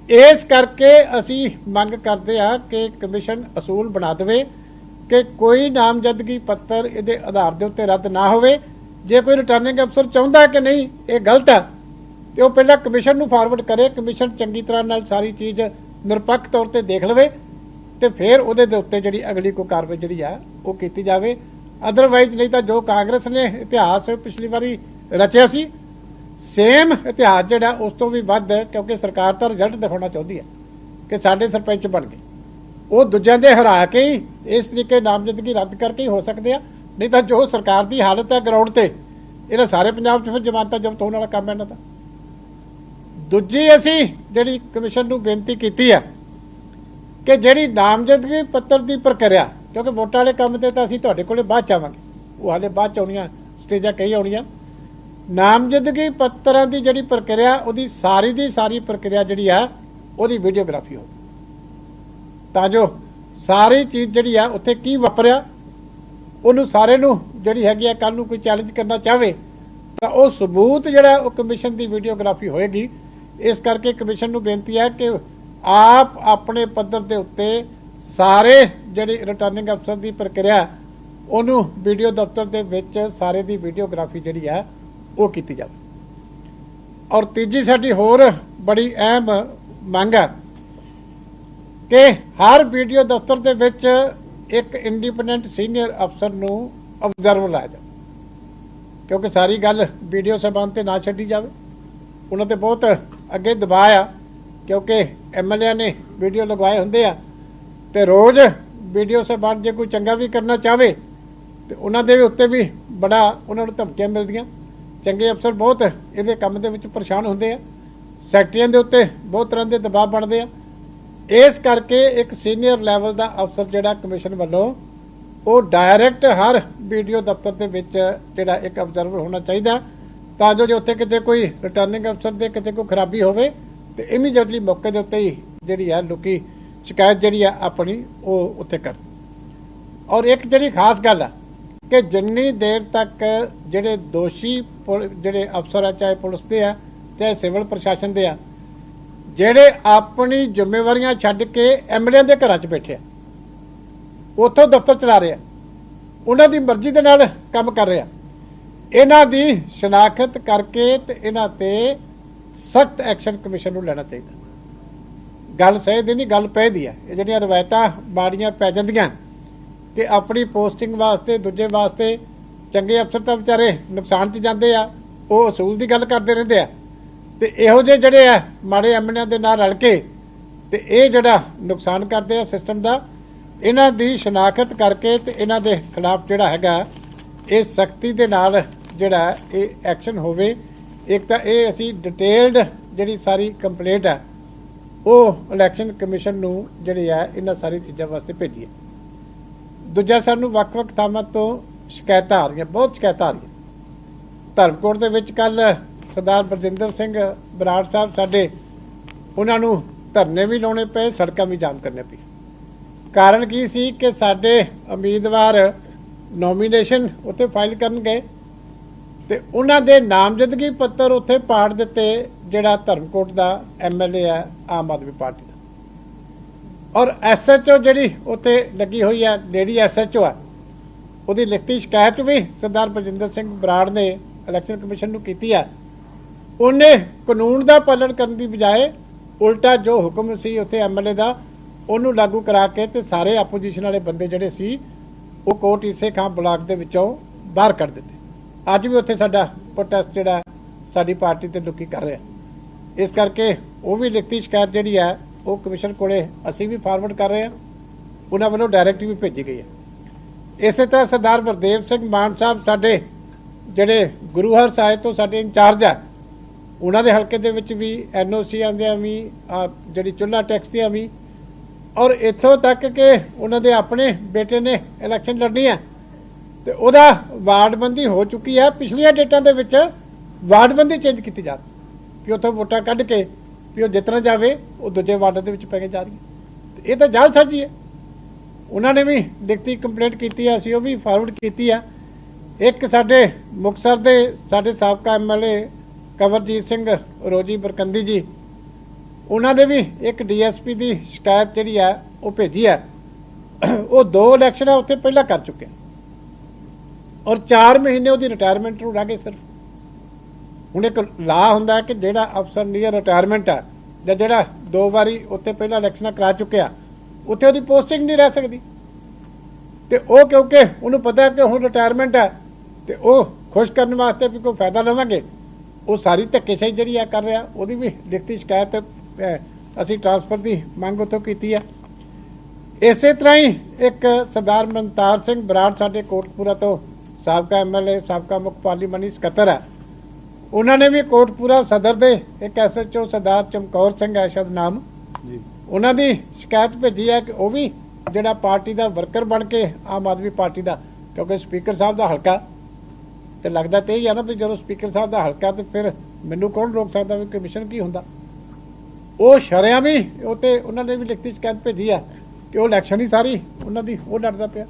ਇਸ ਕਰਕੇ ਅਸੀਂ ਮੰਗ ਕਰਦੇ ਆ ਕਿ ਕਮਿਸ਼ਨ ਅਸੂਲ ਬਣਾ ਦੇਵੇ, ਕਿ ਕੋਈ ਨਾਮਜ਼ਦਗੀ ਪੱਤਰ ਇਹਦੇ ਆਧਾਰ ਦੇ ਉੱਤੇ ਰੱਦ ਨਾ ਹੋਵੇ। ਜੇ ਕੋਈ ਰਿਟਰਨਿੰਗ ਅਫਸਰ ਚਾਹੁੰਦਾ ਕਿ ਨਹੀਂ, ਇਹ ਗਲਤ ਹੈ। ਤੇ ਉਹ ਪਹਿਲਾਂ ਕਮਿਸ਼ਨ ਨੂੰ ਫਾਰਵਰਡ ਕਰੇ, ਕਮਿਸ਼ਨ ਚੰਗੀ ਤਰ੍ਹਾਂ ਨਾਲ ਸਾਰੀ ਚੀਜ਼ ਨਿਰਪੱਖ ਤੌਰ ਤੇ ਦੇਖ ਲਵੇ ਤੇ ਫਿਰ ਉਹਦੇ ਦੇ ਉੱਤੇ ਜਿਹੜੀ ਅਗਲੀ ਕੋਈ ਕਾਰਵਾਈ ਜਿਹੜੀ ਆ, ਉਹ ਕੀਤੀ ਜਾਵੇ। ਅਦਰਵਾਈਜ਼ ਨਹੀਂ ਤਾਂ ਜੋ ਕਾਂਗਰਸ ਨੇ ਇਤਿਹਾਸ ਪਿਛਲੀ ਵਾਰੀ ਰਚਿਆ ਸੀ ਸੇਮ ਇਤਿਹਾਸ ਜਿਹੜਾ ਉਸ ਤੋਂ ਵੀ ਵੱਧ ਕਿਉਂਕਿ ਸਰਕਾਰ ਤਾਂ ਰਿਜ਼ਲਟ ਦਿਖਾਉਣਾ ਚਾਹੁੰਦੀ ਹੈ ਕਿ ਸਾਡੇ ਸਰਪੰਚ ਬਣ ਗਏ। ਉਹ ਦੂਜਿਆਂ ਦੇ ਹਰਾ ਕੇ ਹੀ ਇਸ ਤਰੀਕੇ ਨਾਮਜ਼ਦਗੀ ਰੱਦ ਕਰਕੇ ਹੀ ਹੋ ਸਕਦੇ ਆ। ਨਹੀਂ ਤਾਂ ਜੋ ਸਰਕਾਰ ਦੀ ਹਾਲਤ ਹੈ ਗਰਾਊਂਡ ਤੇ, ਇਹਨਾਂ ਸਾਰੇ ਪੰਜਾਬ 'ਚ ਫਿਰ ਜਮਾਨਤਾਂ ਜ਼ਬਤ ਹੋਣ ਵਾਲਾ ਕੰਮ ਹੈ ਇਹਨਾਂ ਦਾ। ਦੂਜੀ ਅਸੀਂ ਜਿਹੜੀ ਕਮਿਸ਼ਨ ਨੂੰ ਬੇਨਤੀ ਕੀਤੀ ਹੈ ਕਿ ਜਿਹੜੀ ਨਾਮਜ਼ਦਗੀ ਪੱਤਰ ਦੀ ਪ੍ਰਕਿਰਿਆ, ਕਿਉਂਕਿ ਵੋਟਾਂ ਵਾਲੇ ਕੰਮ ਤੇ ਤਾਂ ਅਸੀਂ ਤੁਹਾਡੇ ਕੋਲੇ ਬਾਅਦ ਚ ਆਵਾਂਗੇ। ਉਹ ਹਾਲੇ ਬਾਅਦ ਚ ਆਉਣੀਆਂ, ਸਟੇਜਾਂ ਕਈ ਆਉਣੀਆਂ। ਨਾਮਜ਼ਦਗੀ ਪੱਤਰਾਂ ਦੀ ਜਿਹੜੀ ਪ੍ਰਕਿਰਿਆ, ਉਹਦੀ ਸਾਰੀ ਦੀ ਸਾਰੀ ਪ੍ਰਕਿਰਿਆ ਜਿਹੜੀ ਆ, ਉਹਦੀ ਵੀਡੀਓਗ੍ਰਾਫੀ ਹੋਵੇ ਤਾਂ ਜੋ ਸਾਰੀ ਚੀਜ਼ ਜਿਹੜੀ ਆ, ਉੱਥੇ ਕੀ ਵਾਪਰਿਆ ਉਹਨੂੰ ਸਾਰੇ ਨੂੰ, ਜਿਹੜੀ ਹੈਗੀ ਆ ਕੱਲ ਨੂੰ ਕੋਈ ਚੈਲੰਜ ਕਰਨਾ ਚਾਹਵੇ, ਤਾਂ ਉਹ ਸਬੂਤ ਜਿਹੜਾ ਉਹ ਕਮਿਸ਼ਨ ਦੀ ਵੀਡੀਓਗ੍ਰਾਫੀ ਹੋਏਗੀ। ਇਸ ਕਰਕੇ ਕਮਿਸ਼ਨ ਨੂੰ ਬੇਨਤੀ ਹੈ ਕਿ ਆਪ ਆਪਣੇ ਪੱਧਰ ਦੇ ਉੱਤੇ ਸਾਰੇ ਜਿਹੜੀ ਰਿਟਰਨਿੰਗ ਅਫਸਰ ਦੀ ਪ੍ਰਕਿਰਿਆ, ਉਹਨੂੰ ਵੀਡੀਓ ਦਫ਼ਤਰ ਦੇ ਵਿੱਚ ਸਾਰੇ ਦੀ ਵੀਡੀਓਗ੍ਰਾਫੀ ਜਿਹੜੀ ਆ ਉਹ ਕੀਤੀ ਜਾਵੇ। ਔਰ ਤੀਜੀ ਸਾਡੀ ਹੋਰ ਬੜੀ ਅਹਿਮ ਮੰਗ ਹੈ ਕਿ ਹਰ ਵੀਡੀਓ ਦਫ਼ਤਰ ਦੇ ਵਿੱਚ ਇੱਕ ਇੰਡੀਪੈਂਡੈਂਟ ਸੀਨੀਅਰ ਅਫਸਰ ਨੂੰ ਆਬਜ਼ਰਵਰ ਲਾਇਆ ਜਾਵੇ। ਕਿਉਂਕਿ ਸਾਰੀ ਗੱਲ ਵੀਡੀਓ ਸਾਹਿਬਾਨ ਤੇ ਨਾ ਛੱਡੀ ਜਾਵੇ। ਉਹਨਾਂ ਤੇ ਬਹੁਤ ਅੱਗੇ ਦਬਾਅ ਆ, ਕਿਉਂਕਿ ਐਮਐਲਏ ਨੇ ਵੀਡੀਓ ਲਗਵਾਏ ਹੁੰਦੇ ਆ। ਤੇ ਰੋਜ਼ ਵੀਡੀਓ ਸਾਹਿਬਾਨ ਜੇ ਕੋਈ ਚੰਗਾ ਵੀ ਕਰਨਾ ਚਾਹਵੇ, ਤੇ ਉਹਨਾਂ ਦੇ ਉੱਤੇ ਵੀ ਬੜਾ ਉਹਨਾਂ ਨੂੰ ਧਮਕੀਆਂ ਮਿਲਦੀਆਂ। ਚੰਗੇ ਅਫਸਰ ਬਹੁਤ ਇਹਦੇ ਕੰਮ ਦੇ ਵਿੱਚ ਪਰੇਸ਼ਾਨ ਹੁੰਦੇ ਆ। ਸੈਕਟਰੀਆਂ ਦੇ ਉੱਤੇ ਬਹੁਤ ਤਰ੍ਹਾਂ ਦੇ ਦਬਾਅ ਬਣਦੇ ਆ। ਇਸ ਕਰਕੇ ਇੱਕ ਸੀਨੀਅਰ ਲੈਵਲ ਦਾ ਅਫਸਰ ਜਿਹੜਾ ਕਮਿਸ਼ਨ ਵੱਲੋਂ, ਉਹ ਡਾਇਰੈਕਟ ਹਰ ਵੀਡੀਓ ਦਫ਼ਤਰ ਦੇ ਵਿੱਚ ਜਿਹੜਾ ਇੱਕ ਅਬਜ਼ਰਵਰ ਹੋਣਾ ਚਾਹੀਦਾ, ਤਾਂ ਜੋ ਜੇ ਉੱਥੇ ਕਿਤੇ ਕੋਈ ਰਿਟਰਨਿੰਗ ਅਫਸਰ ਦੇ ਕਿਤੇ ਕੋਈ ਖਰਾਬੀ ਹੋਵੇ, ਤੇ ਇਮੀਡੀਏਟਲੀ ਮੌਕੇ ਦੇ ਉੱਤੇ ਹੀ ਜਿਹੜੀ ਆ ਲੋਕੀ ਸ਼ਿਕਾਇਤ ਜਿਹੜੀ ਆ ਆਪਣੀ ਉਹ ਉੱਥੇ ਕਰ ਔਰ ਇੱਕ ਜਿਹੜੀ ਖਾਸ ਗੱਲ ਆ, ਕਿ ਜਿੰਨੀ ਦੇਰ ਤੱਕ ਜਿਹੜੇ ਦੋਸ਼ੀ ਜਿਹੜੇ ਅਫਸਰ ਆ, ਚਾਹੇ ਪੁਲਿਸ ਦੇ ਆ, ਚਾਹੇ ਸਿਵਲ ਪ੍ਰਸ਼ਾਸਨ ਦੇ ਆ ਜਿਹੜੇ ਆਪਣੀ ਜ਼ਿੰਮੇਵਾਰੀਆਂ ਛੱਡ ਕੇ ਐਮਐਲਏ ਦੇ ਘਰਾਂ 'ਚ ਬੈਠੇ ਆ। ਉੱਥੋਂ ਦਫ਼ਤਰ ਚਲਾ ਰਹੇ ਆ। ਉਹਨਾਂ ਦੀ ਮਰਜ਼ੀ ਦੇ ਨਾਲ ਕੰਮ ਕਰ ਰਹੇ ਆ। ਇਹਨਾਂ ਦੀ ਸ਼ਨਾਖਤ ਕਰਕੇ ਤੇ ਇਹਨਾਂ ਤੇ ਸਖਤ ਐਕਸ਼ਨ ਕਮਿਸ਼ਨ ਨੂੰ ਲੈਣਾ ਚਾਹੀਦਾ। ਗੱਲ ਸਹੀ ਦੀ ਨਹੀਂ, ਗੱਲ ਪੈ ਦੀ ਹੈ ਇਹ ਜਿਹੜੀਆਂ ਰਵਾਇਤਾਂ ਬਾੜੀਆਂ ਪੈ ਜਾਂਦੀਆਂ ਕਿ ਆਪਣੀ ਪੋਸਟਿੰਗ ਵਾਸਤੇ, ਦੂਜੇ ਵਾਸਤੇ ਚੰਗੇ ਅਫਸਰ ਤਾਂ ਵਿਚਾਰੇ ਨੁਕਸਾਨ 'ਚ ਜਾਂਦੇ ਆ, ਉਹ ਅਸੂਲ ਦੀ ਗੱਲ ਕਰਦੇ ਰਹਿੰਦੇ ਆ। ਤੇ ਇਹੋ ਜਿਹੇ ਜਿਹੜੇ ਆ, ਮਾੜੇ ਐਮਐਲਏ ਦੇ ਨਾਲ ਰਲ ਕੇ ਤੇ ਇਹ ਜਿਹੜਾ ਨੁਕਸਾਨ ਕਰਦੇ ਆ ਸਿਸਟਮ ਦਾ, ਇਹਨਾਂ ਦੀ ਸ਼ਨਾਖਤ ਕਰਕੇ ਤੇ ਇਹਨਾਂ ਦੇ ਖਿਲਾਫ ਜਿਹੜਾ ਹੈਗਾ, ਇਹ ਸਖਤੀ ਦੇ ਨਾਲ ਜਿਹੜਾ ਇਹ ਐਕਸ਼ਨ ਹੋਵੇ। ਇੱਕ ਤਾਂ ਇਹ ਅਸੀਂ ਡਿਟੇਲਡ ਜਿਹੜੀ ਸਾਰੀ ਕੰਪਲੇਂਟ ਹੈ ਉਹ ਇਲੈਕਸ਼ਨ ਕਮਿਸ਼ਨ ਨੂੰ ਜਿਹੜੀ ਹੈ ਇਹਨਾਂ ਸਾਰੀ ਚੀਜ਼ਾਂ ਵਾਸਤੇ ਭੇਜੀ ਦੂਜਾ ਸਾਨੂੰ ਵੱਖ-ਵੱਖ ਥਾਵਾਂ ਤੋਂ ਸ਼ਿਕਾਇਤਾਂ ਆ ਰਹੀਆਂ, ਬਹੁਤ ਸ਼ਿਕਾਇਤਾਂ ਆ ਰਹੀਆਂ। ਧਰਮਕੋਟ ਦੇ ਵਿੱਚ ਕੱਲ ਸਰਦਾਰ ਬਰਜਿੰਦਰ ਸਿੰਘ ਬਰਾੜ ਸਾਹਿਬ ਸਾਡੇ, ਉਹਨਾਂ ਨੂੰ ਧਰਨੇ ਵੀ ਲਾਉਣੇ ਪਏ, ਸੜਕਾਂ ਵੀ ਜਾਮ ਕਰਨੇ ਪਈ ਕਾਰਨ ਕੀ ਸੀ ਕਿ ਸਾਡੇ ਉਮੀਦਵਾਰ ਨੋਮੀਨੇਸ਼ਨ ਉੱਥੇ ਫਾਈਲ ਕਰਨ ਗਏ ਤੇ ਉਹਨਾਂ ਦੇ ਨਾਮਜ਼ਦਗੀ ਪੱਤਰ ਉੱਥੇ ਪਾੜ ਦਿੱਤੇ, ਜਿਹੜਾ ਧਰਮਕੋਟ ਦਾ ਐਮਐਲਏ ਹੈ, ਆਮ ਆਦਮੀ ਪਾਰਟੀ ਦਾ। ਔਰ ਐਸਐਚਓ ਜਿਹੜੀ ਉੱਥੇ ਲੱਗੀ ਹੋਈ ਹੈ ਲੇਡੀ ਐਸਐਚਓ ਹੈ, ਉਹਦੀ ਲਿਖਤੀ ਸ਼ਿਕਾਇਤ ਵੀ ਸਰਦਾਰ ਬਲਜਿੰਦਰ ਸਿੰਘ ਬਰਾੜ ਨੇ ਇਲੈਕਸ਼ਨ ਕਮਿਸ਼ਨ ਨੂੰ ਕੀਤੀ ਹੈ। ਉਹਨੇ ਕਾਨੂੰਨ ਦਾ ਪਾਲਣ ਕਰਨ ਦੀ ਬਜਾਏ ਉਲਟਾ ਜੋ ਹੁਕਮ ਸੀ ਉੱਥੇ ਐਮਐਲਏ ਦਾ, ਉਹਨੂੰ ਲਾਗੂ ਕਰਾ ਕੇ ਤੇ ਸਾਰੇ ਆਪੋਜੀਸ਼ਨ ਵਾਲੇ ਬੰਦੇ ਜਿਹੜੇ ਸੀ, ਉਹ ਕੋਰਟ ਇਸੇ ਖਾਂ ਬਲਾਕ ਦੇ ਵਿੱਚੋਂ ਬਾਹਰ ਕੱਢ ਦਿੱਤੇ। ਅੱਜ ਵੀ ਉੱਥੇ ਸਾਡਾ ਪ੍ਰੋਟੈਸਟ ਜਿਹੜਾ ਸਾਡੀ ਪਾਰਟੀ ਤੇ ਲੋਕੀ ਕਰ ਰਿਹਾ ਇਸ ਕਰਕੇ ਉਹ ਵੀ ਲਿਖਤੀ ਸ਼ਿਕਾਇਤ ਜਿਹੜੀ ਹੈ, ਉਹ ਕਮਿਸ਼ਨ ਕੋਲੇ ਅਸੀਂ ਵੀ ਫਾਰਵਰਡ ਕਰ ਰਹੇ ਹਾਂ ਉਹਨਾਂ ਵੱਲੋਂ ਡਾਇਰੈਕਟਿਵ ਵੀ ਭੇਜੀ ਗਈ ਹੈ। ਇਸੇ ਤਰ੍ਹਾਂ ਸਰਦਾਰ ਵਰਦੇਵ ਸਿੰਘ ਮਾਨ ਸਾਹਿਬ ਸਾਡੇ ਜਿਹੜੇ ਗੁਰੂ ਹਰ ਸਾਹਿਬ ਤੋਂ ਸਾਡੇ ਇੰਚਾਰਜ ਹੈ ਉਹਨਾਂ ਦੇ ਹਲਕੇ ਦੇ ਵਿੱਚ ਵੀ ਐਨਓਸੀ ਆਂਦਿਆਂ ਵੀ ਜਿਹੜੀ ਚੁੱਲਾ ਟੈਕਸ ਦੀਆਂ ਵੀ। ਔਰ ਇੱਥੋਂ ਤੱਕ ਕਿ ਉਹਨਾਂ ਦੇ ਆਪਣੇ ਬੇਟੇ ਨੇ ਇਲੈਕਸ਼ਨ ਲੜਨੀ ਹੈ। ਤੇ ਉਹਦਾ ਵਾਰਡਬੰਦੀ ਹੋ ਚੁੱਕੀ ਹੈ। ਪਿਛਲੀਆਂ ਡੇਟਾਂ ਦੇ ਵਿੱਚ ਵਾਰਡਬੰਦੀ ਚੇਂਜ ਕੀਤੀ ਜਾ ਰਹੀ ਕਿ ਉੱਥੋਂ ਵੋਟਾਂ ਕੱਢ ਕੇ ਵੀ ਉਹ ਜਿੱਤਣਾ ਜਾਵੇ, ਉਹ ਦੂਜੇ ਵਾਰਡ ਦੇ ਵਿੱਚ ਪੈ ਕੇ ਜਾ ਰਹੀ ਹੈ। ਇਹ ਤਾਂ ਜਾਲ ਸਾਜੀ ਹੈ। ਉਹਨਾਂ ਨੇ ਵੀ ਲਿਖਤੀ ਕੰਪਲੇਂਟ ਕੀਤੀ ਹੈ, ਅਸੀਂ ਉਹ ਵੀ ਫਾਰਵਰਡ ਕੀਤੀ ਹੈ। ਇੱਕ ਸਾਡੇ ਮੁਕਸਰ ਦੇ ਸਾਡੇ ਸਾਬਕਾ ਐਮਐਲਏ ਕਵਰਜੀਤ ਸਿੰਘ ਰੋਜੀ ਬਰਕੰਦੀ ਜੀ, ਉਹਨਾਂ ਨੇ ਵੀ ਇੱਕ ਡੀਐਸਪੀ ਦੀ ਸ਼ਿਕਾਇਤ ਜਿਹੜੀ ਹੈ ਉਹ ਭੇਜੀ ਹੈ ਉਹ ਦੋ ਇਲੈਕਸ਼ਨ ਆ, ਉੱਥੇ ਪਹਿਲਾਂ ਕਰ ਚੁੱਕੇ ਔਰ 4 ਮਹੀਨੇ ਉਹਦੀ ਰਿਟਾਇਰਮੈਂਟ ਨੂੰ ਰਹਿ ਗਏ ਸਿਰਫ। ਹੁਣ ਇੱਕ ਲਾ ਹੁੰਦਾ ਕਿ ਜਿਹੜਾ ਅਫਸਰ ਨੀਅਰ ਰਿਟਾਇਰਮੈਂਟ ਹੈ ਜਾਂ ਜਿਹੜਾ ਦੋ ਵਾਰੀ ਉੱਥੇ ਪਹਿਲਾਂ ਇਲੈਕਸ਼ਨਾਂ ਕਰਾ ਚੁੱਕਿਆ ਉੱਥੇ ਉਹਦੀ ਪੋਸਟਿੰਗ ਨਹੀਂ ਰਹਿ ਸਕਦੀ। ਤੇ ਉਹ ਕਿਉਂਕਿ ਉਹਨੂੰ ਪਤਾ ਕਿ ਹੁਣ ਰਿਟਾਇਰਮੈਂਟ ਹੈ ਤੇ ਉਹ ਖੁਸ਼ ਕਰਨ ਵਾਸਤੇ ਵੀ ਕੋਈ ਫਾਇਦਾ ਲਵਾਂਗੇ। ਉਹ ਸਾਰੀ ਧੱਕੇਸ਼ਾਹੀ ਜਿਹੜੀ ਆ ਕਰ ਰਿਹਾ ਉਹਦੀ ਵੀ ਲਿਖਤੀ ਸ਼ਿਕਾਇਤ ਅਸੀਂ ਟ੍ਰਾਂਸਫਰ ਦੀ ਮੰਗ ਉੱਥੋਂ ਕੀਤੀ ਹੈ ਇਸੇ ਤਰ੍ਹਾਂ ਹੀ ਇੱਕ ਸਰਦਾਰ ਮਨਤਾਰ ਸਿੰਘ ਬਰਾੜ ਸਾਡੇ ਕੋਟਪੂਰਾ ਤੋਂ ਸਾਬਕਾ ਐਮਐਲਏ ਸਾਬਕਾ ਮੁੱਖ ਪਾਰਲੀਮਾਨੀ ਸਕੱਤਰ ਹੈ ਉਹਨਾਂ ਨੇ ਵੀ ਕੋਟਪੂਰਾ ਸਦਰ ਦੇ ਇੱਕ ਐਸਐਚਓ ਸਰਦਾਰ ਚਮਕੌਰ ਸਿੰਘ ਹੈ ਸ਼ਾਇਦ ਨਾਮ। ਜੀ। ਉਹਨਾਂ ਦੀ ਸ਼ਿਕਾਇਤ ਭੇਜੀ ਹੈ ਕਿ ਉਹ ਵੀ ਜਿਹੜਾ ਪਾਰਟੀ ਦਾ ਵਰਕਰ ਬਣ ਕੇ ਆਮ ਆਦਮੀ ਪਾਰਟੀ ਦਾ ਕਿਉਂਕਿ ਸਪੀਕਰ ਸਾਹਿਬ ਦਾ ਹਲਕਾ ਤੇ ਲੱਗਦਾ ਤੇ ਹੀ ਆ ਨਾ ਵੀ ਜਦੋਂ ਸਪੀਕਰ ਸਾਹਿਬ ਦਾ ਹਲਕਾ ਤੇ ਫਿਰ ਮੈਨੂੰ ਕੌਣ ਰੋਕ ਸਕਦਾ ਵੀ ਕਮਿਸ਼ਨ ਕੀ ਹੁੰਦਾ? ਉਹ ਸ਼ਰਿਆ ਵੀ ਉਹ ਤੇ ਉਹਨਾਂ ਨੇ ਵੀ ਲਿਖਤੀ ਸ਼ਿਕਾਇਤ ਭੇਜੀ ਆ ਕਿ ਉਹ ਇਲੈਕਸ਼ਨ ਹੀ ਸਾਰੀ, ਉਹਨਾਂ ਦੀ ਉਹ ਲੜਦਾ ਪਿਆ।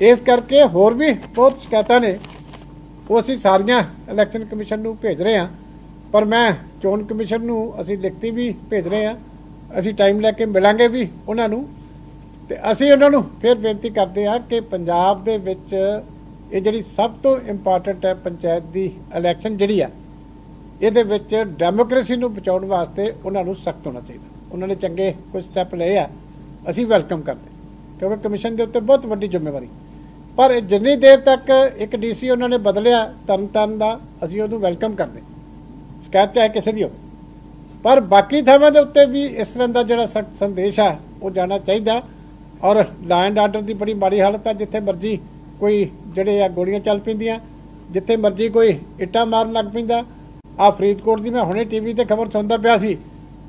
ਇਸ ਕਰਕੇ ਹੋਰ ਵੀ ਬਹੁਤ ਸ਼ਿਕਾਇਤਾਂ ਨੇ। ਉਹ ਅਸੀਂ ਸਾਰੀਆਂ ਇਲੈਕਸ਼ਨ ਕਮਿਸ਼ਨ ਨੂੰ ਭੇਜ ਰਹੇ ਹਾਂ ਪਰ ਮੈਂ ਚੋਣ ਕਮਿਸ਼ਨ ਨੂੰ ਅਸੀਂ ਲਿਖਤੀ ਵੀ ਭੇਜ ਰਹੇ ਹਾਂ ਅਸੀਂ ਟਾਈਮ ਲੈ ਕੇ ਮਿਲਾਂਗੇ ਵੀ ਉਹਨਾਂ ਨੂੰ। ਤੇ ਅਸੀਂ ਉਹਨਾਂ ਨੂੰ ਫਿਰ ਬੇਨਤੀ ਕਰਦੇ ਹਾਂ ਕਿ ਪੰਜਾਬ ਦੇ ਵਿੱਚ ਇਹ ਜਿਹੜੀ ਸਭ ਤੋਂ ਇੰਪੋਰਟੈਂਟ ਹੈ ਪੰਚਾਇਤ ਦੀ ਇਲੈਕਸ਼ਨ ਜਿਹੜੀ ਆ, ਇਹਦੇ ਵਿੱਚ ਡੈਮੋਕ੍ਰੇਸੀ ਨੂੰ ਬਚਾਉਣ ਵਾਸਤੇ ਉਹਨਾਂ ਨੂੰ ਸਖਤ ਹੋਣਾ ਚਾਹੀਦਾ। ਉਹਨਾਂ ਨੇ ਚੰਗੇ ਕੁਝ ਸਟੈਪ ਲਏ ਆ, ਅਸੀਂ ਵੈਲਕਮ ਕਰਦੇ ਕਿਉਂਕਿ ਕਮਿਸ਼ਨ ਦੇ ਉੱਤੇ ਬਹੁਤ ਵੱਡੀ ਜ਼ਿੰਮੇਵਾਰੀ। ਪਰ ਜਿੰਨੀ ਦੇਰ ਤੱਕ ਇੱਕ ਡੀਸੀ ਉਹਨਾਂ ਨੇ ਬਦਲਿਆ ਤਰਨਤਾਰਨ ਦਾ, ਅਸੀਂ ਉਹਨੂੰ ਵੈਲਕਮ ਕਰਦੇ ਸ਼ਿਕਾਇਤ ਚਾਹੇ ਕਿਸੇ ਦੀ ਹੋਵੇ। ਪਰ ਬਾਕੀ ਥਾਵਾਂ ਦੇ ਉੱਤੇ ਵੀ ਇਸ ਤਰ੍ਹਾਂ ਦਾ ਜਿਹੜਾ ਸਖਤ ਸੰਦੇਸ਼ ਆ, ਉਹ ਜਾਣਾ ਚਾਹੀਦਾ। ਔਰ ਲਾਅ ਆਰਡਰ ਦੀ ਬੜੀ ਮਾੜੀ ਹਾਲਤ ਆ, ਜਿੱਥੇ ਮਰਜ਼ੀ ਕੋਈ ਜਿਹੜੇ ਆ ਗੋਲੀਆਂ ਚੱਲ ਪੈਂਦੀਆਂ, ਜਿੱਥੇ ਮਰਜ਼ੀ ਕੋਈ ਇੱਟਾਂ ਮਾਰਨ ਲੱਗ ਪੈਂਦਾ। ਆ ਫਰੀਦਕੋਟ ਦੀ ਮੈਂ ਹੁਣੇ ਟੀਵੀ ਤੇ ਖਬਰ ਸੁਣਦਾ ਪਿਆ ਸੀ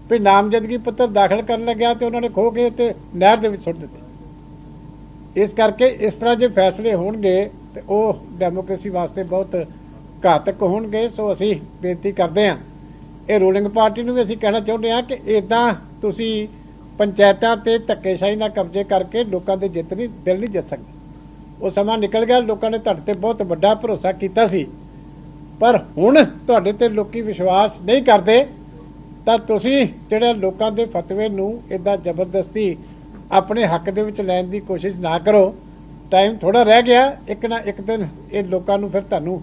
ਵੀ ਨਾਮਜ਼ਦਗੀ ਪੱਤਰ ਦਾਖਲ ਕਰਨ ਲੱਗਿਆ ਤੇ ਉਹਨਾਂ ਨੇ ਖੋ ਕੇ ਤੇ ਨਹਿਰ ਦੇ ਵਿੱਚ ਸੁੱਟ ਦਿੱਤੇ। ਇਸ ਕਰਕੇ ਇਸ ਤਰ੍ਹਾਂ ਜੇ ਫੈਸਲੇ ਹੋਣਗੇ ਤੇ ਉਹ ਡੈਮੋਕ੍ਰੇਸੀ ਵਾਸਤੇ ਬਹੁਤ ਘਾਤਕ ਹੋਣਗੇ, ਸੋ ਅਸੀਂ ਬੇਨਤੀ ਕਰਦੇ ਹਾਂ। ਇਹ ਰੂਲਿੰਗ ਪਾਰਟੀ ਨੂੰ ਵੀ ਅਸੀਂ ਕਹਿਣਾ ਚਾਹੁੰਦੇ ਹਾਂ ਕਿ ਇਦਾਂ ਤੁਸੀਂ ਪੰਚਾਇਤਾਂ ਤੇ ਧੱਕੇਸ਼ਾਹੀ ਨਾਲ ਕਬਜ਼ੇ ਕਰਕੇ ਲੋਕਾਂ ਦੇ ਜਿੱਤ ਨਹੀਂ, ਦਿਲ ਨਹੀਂ ਜਿੱਤ ਸਕਦੇ। ਉਹ ਸਮਾਂ ਨਿਕਲ ਗਿਆ, ਲੋਕਾਂ ਨੇ ਤੁਹਾਡੇ ਤੇ ਬਹੁਤ ਵੱਡਾ ਭਰੋਸਾ ਕੀਤਾ ਸੀ। ਪਰ ਹੁਣ ਤੁਹਾਡੇ ਤੇ ਲੋਕੀ ਵਿਸ਼ਵਾਸ ਨਹੀਂ ਕਰਦੇ, ਤਾਂ ਤੁਸੀਂ ਜਿਹੜਾ ਲੋਕਾਂ ਦੇ ਫਤਵੇ ਨੂੰ ਇਦਾਂ ਜ਼ਬਰਦਸਤੀ ਆਪਣੇ ਹੱਕ ਦੇ ਵਿੱਚ ਲੈਣ ਦੀ ਕੋਸ਼ਿਸ਼ ਨਾ ਕਰੋ ਟਾਈਮ ਥੋੜਾ ਰਹਿ ਗਿਆ, ਇੱਕ ਨਾ ਇੱਕ ਦਿਨ ਇਹ ਲੋਕਾਂ ਨੂੰ ਫਿਰ ਤੁਹਾਨੂੰ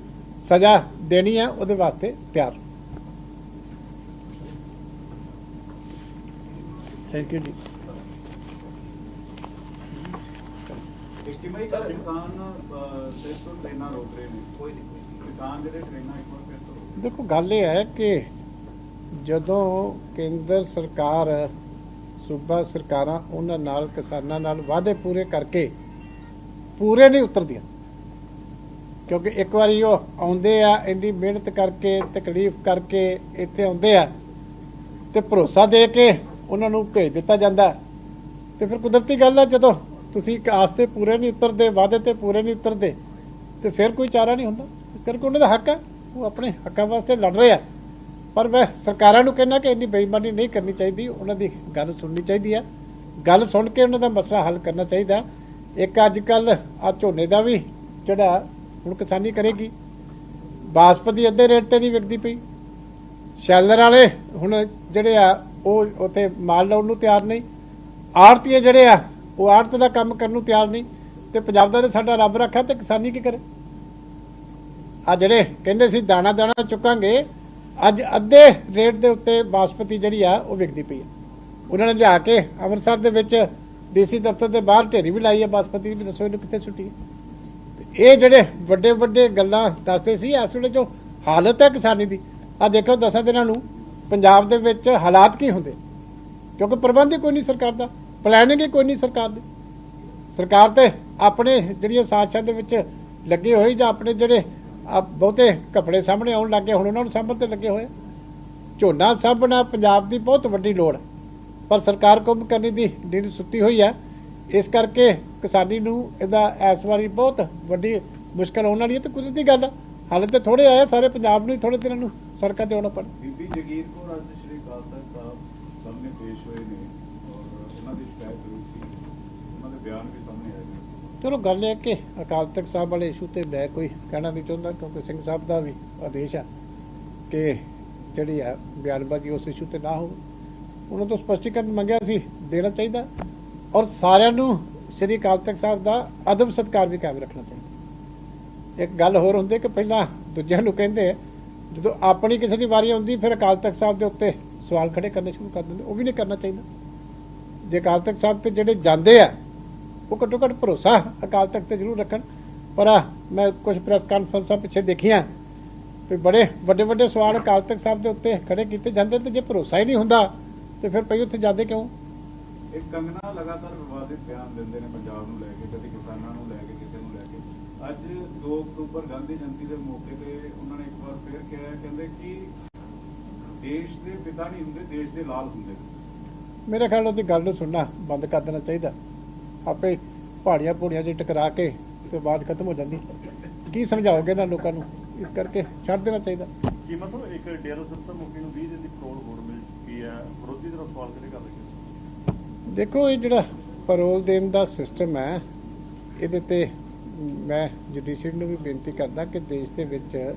ਸਜ਼ਾ ਦੇਣੀ ਹੈ ਉਹਦੇ ਵਾਸਤੇ ਤਿਆਰ। ਥੈਂਕ ਯੂ ਜੀ। ਕਿਵੇਂ ਹੀ ਕਿਸਾਨ ਸਿਰ ਤੋਂ ਟ੍ਰੇਨਾਂ ਰੋਕ ਰਹੇ ਨੇ। ਕੋਈ ਕਿਸਾਨ ਜਿਹੜੇ ਟ੍ਰੇਨਾਂ ਇੱਕ ਵਾਰ ਫਿਰ ਤੋਂ ਦੇਖੋ, ਗੱਲ ਇਹ ਹੈ ਕਿ ਜਦੋਂ ਕੇਂਦਰ ਸਰਕਾਰ, ਸੂਬਾ ਸਰਕਾਰਾਂ ਉਹਨਾਂ ਨਾਲ, ਕਿਸਾਨਾਂ ਨਾਲ ਵਾਅਦੇ ਪੂਰੇ ਕਰਕੇ ਪੂਰੇ ਨਹੀਂ ਉਤਰਦੀਆਂ। ਕਿਉਂਕਿ ਇੱਕ ਵਾਰੀ ਉਹ ਆਉਂਦੇ ਆ, ਇੰਨੀ ਮਿਹਨਤ ਕਰਕੇ, ਤਕਲੀਫ ਕਰਕੇ ਇੱਥੇ ਆਉਂਦੇ ਆ ਤੇ ਭਰੋਸਾ ਦੇ ਕੇ ਉਹਨਾਂ ਨੂੰ ਭੇਜ ਦਿੱਤਾ ਜਾਂਦਾ। ਤੇ ਫਿਰ ਕੁਦਰਤੀ ਗੱਲ ਆ ਜਦੋਂ ਤੁਸੀਂ ਇੱਕ ਆਸ ਤੇ ਪੂਰੇ ਨਹੀਂ ਉਤਰਦੇ, ਵਾਅਦੇ ਤੇ ਪੂਰੇ ਨਹੀਂ ਉਤਰਦੇ, ਤੇ ਫਿਰ ਕੋਈ ਚਾਰਾ ਨਹੀਂ ਹੁੰਦਾ। ਇਸ ਕਰਕੇ ਉਹਨਾਂ ਦਾ ਹੱਕ ਹੈ, ਉਹ ਆਪਣੇ ਹੱਕਾਂ ਵਾਸਤੇ ਲੜ ਰਹੇ ਆ ਪਰ ਮੈਂ ਸਰਕਾਰਾਂ ਨੂੰ ਕਹਿਣਾ ਕਿ ਇੰਨੀ ਬੇਈਮਾਨੀ ਨਹੀਂ ਕਰਨੀ ਚਾਹੀਦੀ, ਉਹਨਾਂ ਦੀ ਗੱਲ ਸੁਣਨੀ ਚਾਹੀਦੀ ਹੈ। ਗੱਲ ਸੁਣ ਕੇ ਉਹਨਾਂ ਦਾ ਮਸਲਾ ਹੱਲ ਕਰਨਾ ਚਾਹੀਦਾ ਇੱਕ ਅੱਜ ਕੱਲ ਆ ਝੋਨੇ ਦਾ ਵੀ ਜਿਹੜਾ ਹੁਣ ਕਿਸਾਨੀ ਕਰੇਗੀ। ਬਾਸਪਤੀ ਅੱਧੇ ਰੇਟ ਤੇ ਨਹੀਂ ਵਿਕਦੀ ਪਈ। ਸ਼ੈਲਰ ਵਾਲੇ ਹੁਣ ਜਿਹੜੇ ਆ, ਉਹ ਉਥੇ ਮਾਲ ਲਾਉਣ ਨੂੰ ਤਿਆਰ ਨਹੀਂ। ਆੜਤੀਏ ਜਿਹੜੇ ਆ ਉਹ ਆੜਤ ਦਾ ਕੰਮ ਕਰਨ ਨੂੰ ਤਿਆਰ ਨਹੀਂ ਤੇ ਪੰਜਾਬ ਦਾ ਸਾਡਾ ਰੱਬ ਰੱਖਾ ਤੇ ਕਿਸਾਨੀ ਕੀ ਕਰੇ? ਆ ਜਿਹੜੇ ਕਹਿੰਦੇ ਸੀ ਦਾਣਾ ਦਾਣਾ ਚੁੱਕਾਂਗੇ, ਅੱਜ ਅੱਧੇ ਰੇਟ ਦੇ ਉੱਤੇ ਬਾਸਪਤੀ ਜਿਹੜੀ ਆ, ਉਹ ਵਿਕਦੀ ਪਈ ਆ। ਉਹਨਾਂ ਨੇ ਲਿਆ ਕੇ ਅੰਮ੍ਰਿਤਸਰ ਦੇ ਵਿੱਚ ਡੀਸੀ ਦਫ਼ਤਰ ਦੇ ਬਾਹਰ ਢੇਰੀ ਵੀ ਲਾਈ ਆ ਬਾਸਪਤੀ, ਵੀ ਦੱਸੋ ਇਹਨੂੰ ਕਿੱਥੇ ਸੁੱਟੀ ਇਹ ਜਿਹੜੇ ਵੱਡੇ ਵੱਡੇ ਗੱਲਾਂ ਦੱਸਦੇ ਸੀ, ਇਸ ਵੇਲੇ ਜੋ ਹਾਲਤ ਹੈ ਕਿਸਾਨੀ ਦੀ, ਆ ਦੇਖੋ ਦਸਾਂ ਦਿਨਾਂ ਨੂੰ ਪੰਜਾਬ ਦੇ ਵਿੱਚ ਹਾਲਾਤ ਕੀ ਹੁੰਦੇ? ਕਿਉਂਕਿ ਪ੍ਰਬੰਧ ਕੋਈ ਨਹੀਂ ਸਰਕਾਰ ਦਾ। ਪਲੈਨਿੰਗ ਹੀ ਕੋਈ ਨਹੀਂ ਸਰਕਾਰ ਦੀ। ਸਰਕਾਰ ਤੇ ਆਪਣੇ ਜਿਹੜੀਆਂ ਸਾਜ਼ਿਸ਼ਾਂ ਦੇ ਵਿੱਚ ਲੱਗੇ ਹੋਏ ਜਾਂ ਆਪਣੇ ਜਿਹੜੇ ਬਹੁਤੇ ਕੱਪੜੇ ਸਾਹਮਣੇ ਆਉਣ ਲੱਗੇ ਹੁਣ ਉਹਨਾਂ ਨੂੰ ਸਾਂਭਣ ਤੇ ਲੱਗੇ ਹੋਏ ਝੋਨਾ ਸਾਂਭਣਾ ਪੰਜਾਬ ਦੀ ਬਹੁਤ ਵੱਡੀ ਲੋੜ ਹੈ ਪਰ ਸਰਕਾਰ ਕੁੰਭ ਕਰਨੀ ਦੀ ਨੀਂਦ ਸੁੱਤੀ ਹੋਈ ਹੈ ਇਸ ਕਰਕੇ ਕਿਸਾਨੀ ਨੂੰ ਇਹਦਾ ਇਸ ਵਾਰੀ ਬਹੁਤ ਵੱਡੀ ਮੁਸ਼ਕਲ ਆਉਣ ਵਾਲੀ ਹੈ ਤੇ ਕੁਦਰਤੀ ਗੱਲ ਹੈ ਹਾਲੇ ਤੇ ਥੋੜੇ ਆਏ ਸਾਰੇ ਪੰਜਾਬ ਨੂੰ ਹੀ ਥੋੜੇ ਦਿਨਾਂ ਨੂੰ ਸੜਕਾਂ ਤੇ ਆਉਣਾ ਪੜਾ ਬੀਬੀ ਜਗੀਰ ਕੌਰ ਅੱਜ ਸ਼੍ਰੀ ਅਕਾਲ ਤਖਤ ਸਾਹਿਬ ਸਾਹਮਣੇ ਪੇਸ਼ ਹੋਏ ਨੇ ਔਰ ਉਹਨਾਂ ਦੀ ਸ਼ਿਕਾਇਤ ਹੋਈ ਸੀ ਉਹਨਾਂ ਦੇ ਬਿਆਨ ਵੀ ਸਾਹਮਣੇ ਆਏ ਨੇ ਚਲੋ ਗੱਲ ਇਹ ਕਿ ਅਕਾਲ ਤਖਤ ਸਾਹਿਬ ਵਾਲੇ ਇਸ਼ੂ ਤੇ ਮੈਂ ਕੋਈ ਕਹਿਣਾ ਨਹੀਂ ਚਾਹੁੰਦਾ, ਕਿਉਂਕਿ ਸਿੰਘ ਸਾਹਿਬ ਦਾ ਵੀ ਆਦੇਸ਼ ਆ ਕਿ ਜਿਹੜੀ ਆ ਬਿਆਨਬਾਜ਼ੀ ਉਸ ਇਸ਼ੂ ਤੇ ਨਾ ਹੋਵੇ। ਉਹਨਾਂ ਤੋਂ ਸਪਸ਼ਟੀਕਰਨ ਮੰਗਿਆ ਸੀ, ਦੇਣਾ ਚਾਹੀਦਾ। ਔਰ ਸਾਰਿਆਂ ਨੂੰ ਸ੍ਰੀ ਅਕਾਲ ਤਖਤ ਸਾਹਿਬ ਦਾ ਅਦਬ ਸਤਕਾਰ ਵੀ ਕਾਇਮ ਰੱਖਣਾ ਚਾਹੀਦਾ। ਇੱਕ ਗੱਲ ਹੋਰ ਹੁੰਦੀ ਕਿ ਪਹਿਲਾਂ ਦੂਜਿਆਂ ਨੂੰ ਕਹਿੰਦੇ ਜਦੋਂ ਆਪਣੀ ਕਿਸੇ ਦੀ ਵਾਰੀ ਆਉਂਦੀ, ਫਿਰ ਅਕਾਲ ਤਖਤ ਸਾਹਿਬ ਦੇ ਉੱਤੇ ਸਵਾਲ ਖੜੇ ਕਰਨੇ ਸ਼ੁਰੂ ਕਰ ਦਿੰਦੇ। ਉਹ ਵੀ ਨਹੀਂ ਕਰਨਾ ਚਾਹੀਦਾ। ਜੇ ਅਕਾਲ ਤਖਤ ਸਾਹਿਬ ਤੇ ਜਿਹੜੇ ਜਾਂਦੇ ਆ ਉਹ ਘੱਟੋ ਘੱਟ ਭਰੋਸਾ ਅਕਾਲ ਤਖਤ ਤੇ ਜ਼ਰੂਰ ਰੱਖਣ। ਪਰ ਮੈਂ ਕੁਝ ਪ੍ਰੈਸ ਕਾਨਫਰੰਸਾਂ ਪਿੱਛੇ ਦੇਖੀਆਂ। ਤੇ ਬੜੇ ਵੱਡੇ ਵੱਡੇ ਸਵਾਲ ਅਕਾਲ ਤਖਤ ਸਾਹਿਬ ਦੇ ਉੱਤੇ ਖੜੇ ਕੀਤੇ ਜਾਂਦੇ ਤੇ ਜੇ ਭਰੋਸਾ ਹੀ ਨਹੀਂ ਹੁੰਦਾ ਤੇ ਫਿਰ ਪਈ ਉੱਥੇ ਜਾਂਦੇ ਕਿਉਂ? ਇੱਕ ਕੰਗਨਾ ਲਗਾਤਾਰ ਵਿਵਾਦਿਤ ਬਿਆਨ ਦਿੰਦੇ ਨੇ ਪੰਜਾਬ ਨੂੰ ਲੈ ਕੇ ਕਦੇ ਕਿਸਾਨਾਂ ਨੂੰ ਲੈ ਕੇ ਕਿਸੇ ਨੂੰ ਲੈ ਕੇ। ਅੱਜ 2 ਅਕਤੂਬਰ ਗਾਂਧੀ ਜਯੰਤੀ ਦੇ ਮੌਕੇ ਤੇ ਉਹਨਾਂ ਨੇ ਇੱਕ ਵਾਰ ਫੇਰ ਕਿਹਾ ਕਹਿੰਦੇ ਕਿ ਦੇਸ਼ ਦੇ ਪਿਤਾ ਨਹੀਂ ਹੁੰਦੇ ਦੇਸ਼ ਦੇ ਲਾਲ ਹੁੰਦੇ ਮੇਰੇ ਖਿਆਲ ਉਹਦੀ ਗੱਲ ਨੂੰ ਸੁਣਨਾ ਬੰਦ ਕਰ ਦੇਣਾ ਚਾਹੀਦਾ। ਆਪੇ ਪਹਾੜੀਆਂ ਪੂੜੀਆਂ 'ਚ ਟਕਰਾ ਕੇ ਤੇ ਬਾਅਦ ਖਤਮ ਹੋ ਜਾਂਦੀ। ਕੀ ਸਮਝਾਓਗੇ ਨਾ ਲੋਕਾਂ ਨੂੰ? ਇਸ ਕਰਕੇ ਛੱਡ ਦੇਣਾ ਚਾਹੀਦਾ। ਕੀ ਮਤਲਬ ਇੱਕ ਡੇਰਾ ਸਿਸਟਮ ਮੁਖੀ ਨੂੰ 20 ਦਿਨ ਦੀ ਪੈਰੋਲ ਹੋਰ ਮਿਲ ਚੁੱਕੀ ਹੈ? ਵਿਰੋਧੀ ਤਰ੍ਹਾਂ ਸਵਾਲ ਕਰੇ ਕਰ ਰਹੇ ਦੇਖੋ ਇਹ ਜਿਹੜਾ ਪਰੋਲ ਦੇਣ ਦਾ ਸਿਸਟਮ ਹੈ ਇਹਦੇ ਤੇ ਮੈਂ ਜੁਡੀਸ਼ੀਅਲ ਨੂੰ ਵੀ ਬੇਨਤੀ ਕਰਦਾ ਕਿ ਦੇਸ਼ ਦੇ ਵਿੱਚ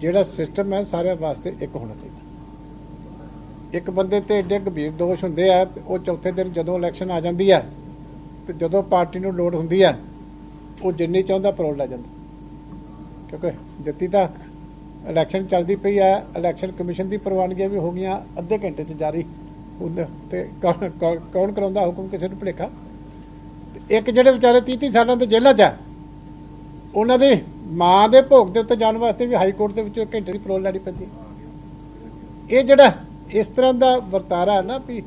ਜਿਹੜਾ ਸਿਸਟਮ ਹੈ ਸਾਰਿਆਂ ਵਾਸਤੇ ਇੱਕ ਹੋਣਾ ਚਾਹੀਦਾ। ਇੱਕ ਬੰਦੇ ਤੇ ਏਡੇ ਗੰਭੀਰ ਦੋਸ਼ ਹੁੰਦੇ ਆ ਉਹ ਚੌਥੇ ਦਿਨ ਜਦੋਂ ਇਲੈਕਸ਼ਨ ਆ ਜਾਂਦੀ ਹੈ ਤੇ ਜਦੋਂ ਪਾਰਟੀ ਨੂੰ ਲੋੜ ਹੁੰਦੀ ਹੈ ਉਹ ਜਿੰਨੀ ਚਾਹੁੰਦਾ ਪਰੋਲ ਲੈ ਜਾਂਦਾ। ਕਿਉਂਕਿ ਜੱਤੀ ਤਾਂ ਇਲੈਕਸ਼ਨ ਚੱਲਦੀ ਪਈ ਹੈ ਇਲੈਕਸ਼ਨ ਕਮਿਸ਼ਨ ਦੀ ਪ੍ਰਵਾਨਗੀਆਂ ਵੀ ਹੋ ਗਈਆਂ, ਅੱਧੇ ਘੰਟੇ 'ਚ ਜਾਰੀ। ਉਹਦੇ ਤੇ ਕੌਣ, ਕੌਣ- ਕਰਾਉਂਦਾ ਹੁਕਮ ਕਿਸੇ ਨੂੰ ਭੁਲੇਖਾ? ਤੇ ਇੱਕ ਜਿਹੜੇ ਵਿਚਾਰੇ 30 30 ਸਾਲਾਂ ਤੋਂ ਜੇਲ੍ਹਾਂ 'ਚ ਆ, ਉਹਨਾਂ ਦੇ ਮਾਂ ਦੇ ਭੋਗ ਦੇ ਉੱਤੇ ਜਾਣ ਵਾਸਤੇ ਵੀ ਹਾਈ ਕੋਰਟ ਦੇ ਵਿੱਚੋਂ ਘੰਟੇ ਦੀ ਪਰੋਲ ਲੈਣੀ ਪੈਂਦੀ। ਇਹ ਜਿਹੜਾ ਇਸ ਤਰ੍ਹਾਂ ਦਾ ਵਰਤਾਰਾ ਨਾ ਵੀ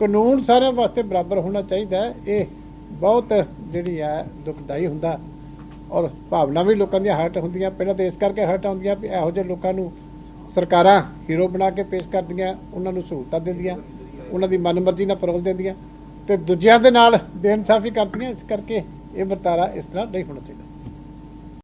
ਕਾਨੂੰਨ ਸਾਰਿਆਂ ਵਾਸਤੇ ਬਰਾਬਰ ਹੋਣਾ ਚਾਹੀਦਾ ਹੈ। ਇਹ ਬਹੁਤ ਜਿਹੜੀ ਹੈ ਦੁਖਦਾਈ ਹੁੰਦਾ। ਔਰ ਭਾਵਨਾ ਵੀ ਲੋਕਾਂ ਦੀਆਂ ਹਟ ਹੁੰਦੀਆਂ। ਪਹਿਲਾਂ ਤਾਂ ਇਸ ਕਰਕੇ ਹਟ ਆਉਂਦੀਆਂ ਵੀ ਇਹੋ ਜਿਹੇ ਲੋਕਾਂ ਨੂੰ ਸਰਕਾਰਾਂ ਹੀਰੋ ਬਣਾ ਕੇ ਪੇਸ਼ ਕਰਦੀਆਂ, ਉਹਨਾਂ ਨੂੰ ਸਹੂਲਤਾਂ ਦਿੰਦੀਆਂ, ਉਹਨਾਂ ਦੀ ਮਨਮਰਜ਼ੀ ਨਾਲ ਪਰੋਲ ਦਿੰਦੀਆਂ ਤੇ ਦੂਜਿਆਂ ਦੇ ਨਾਲ ਬੇਇਨਸਾਫੀ ਕਰਦੀਆਂ। ਇਸ ਕਰਕੇ ਇਹ ਵਰਤਾਰਾ ਇਸ ਤਰ੍ਹਾਂ ਨਹੀਂ ਹੋਣਾ ਚਾਹੀਦਾ।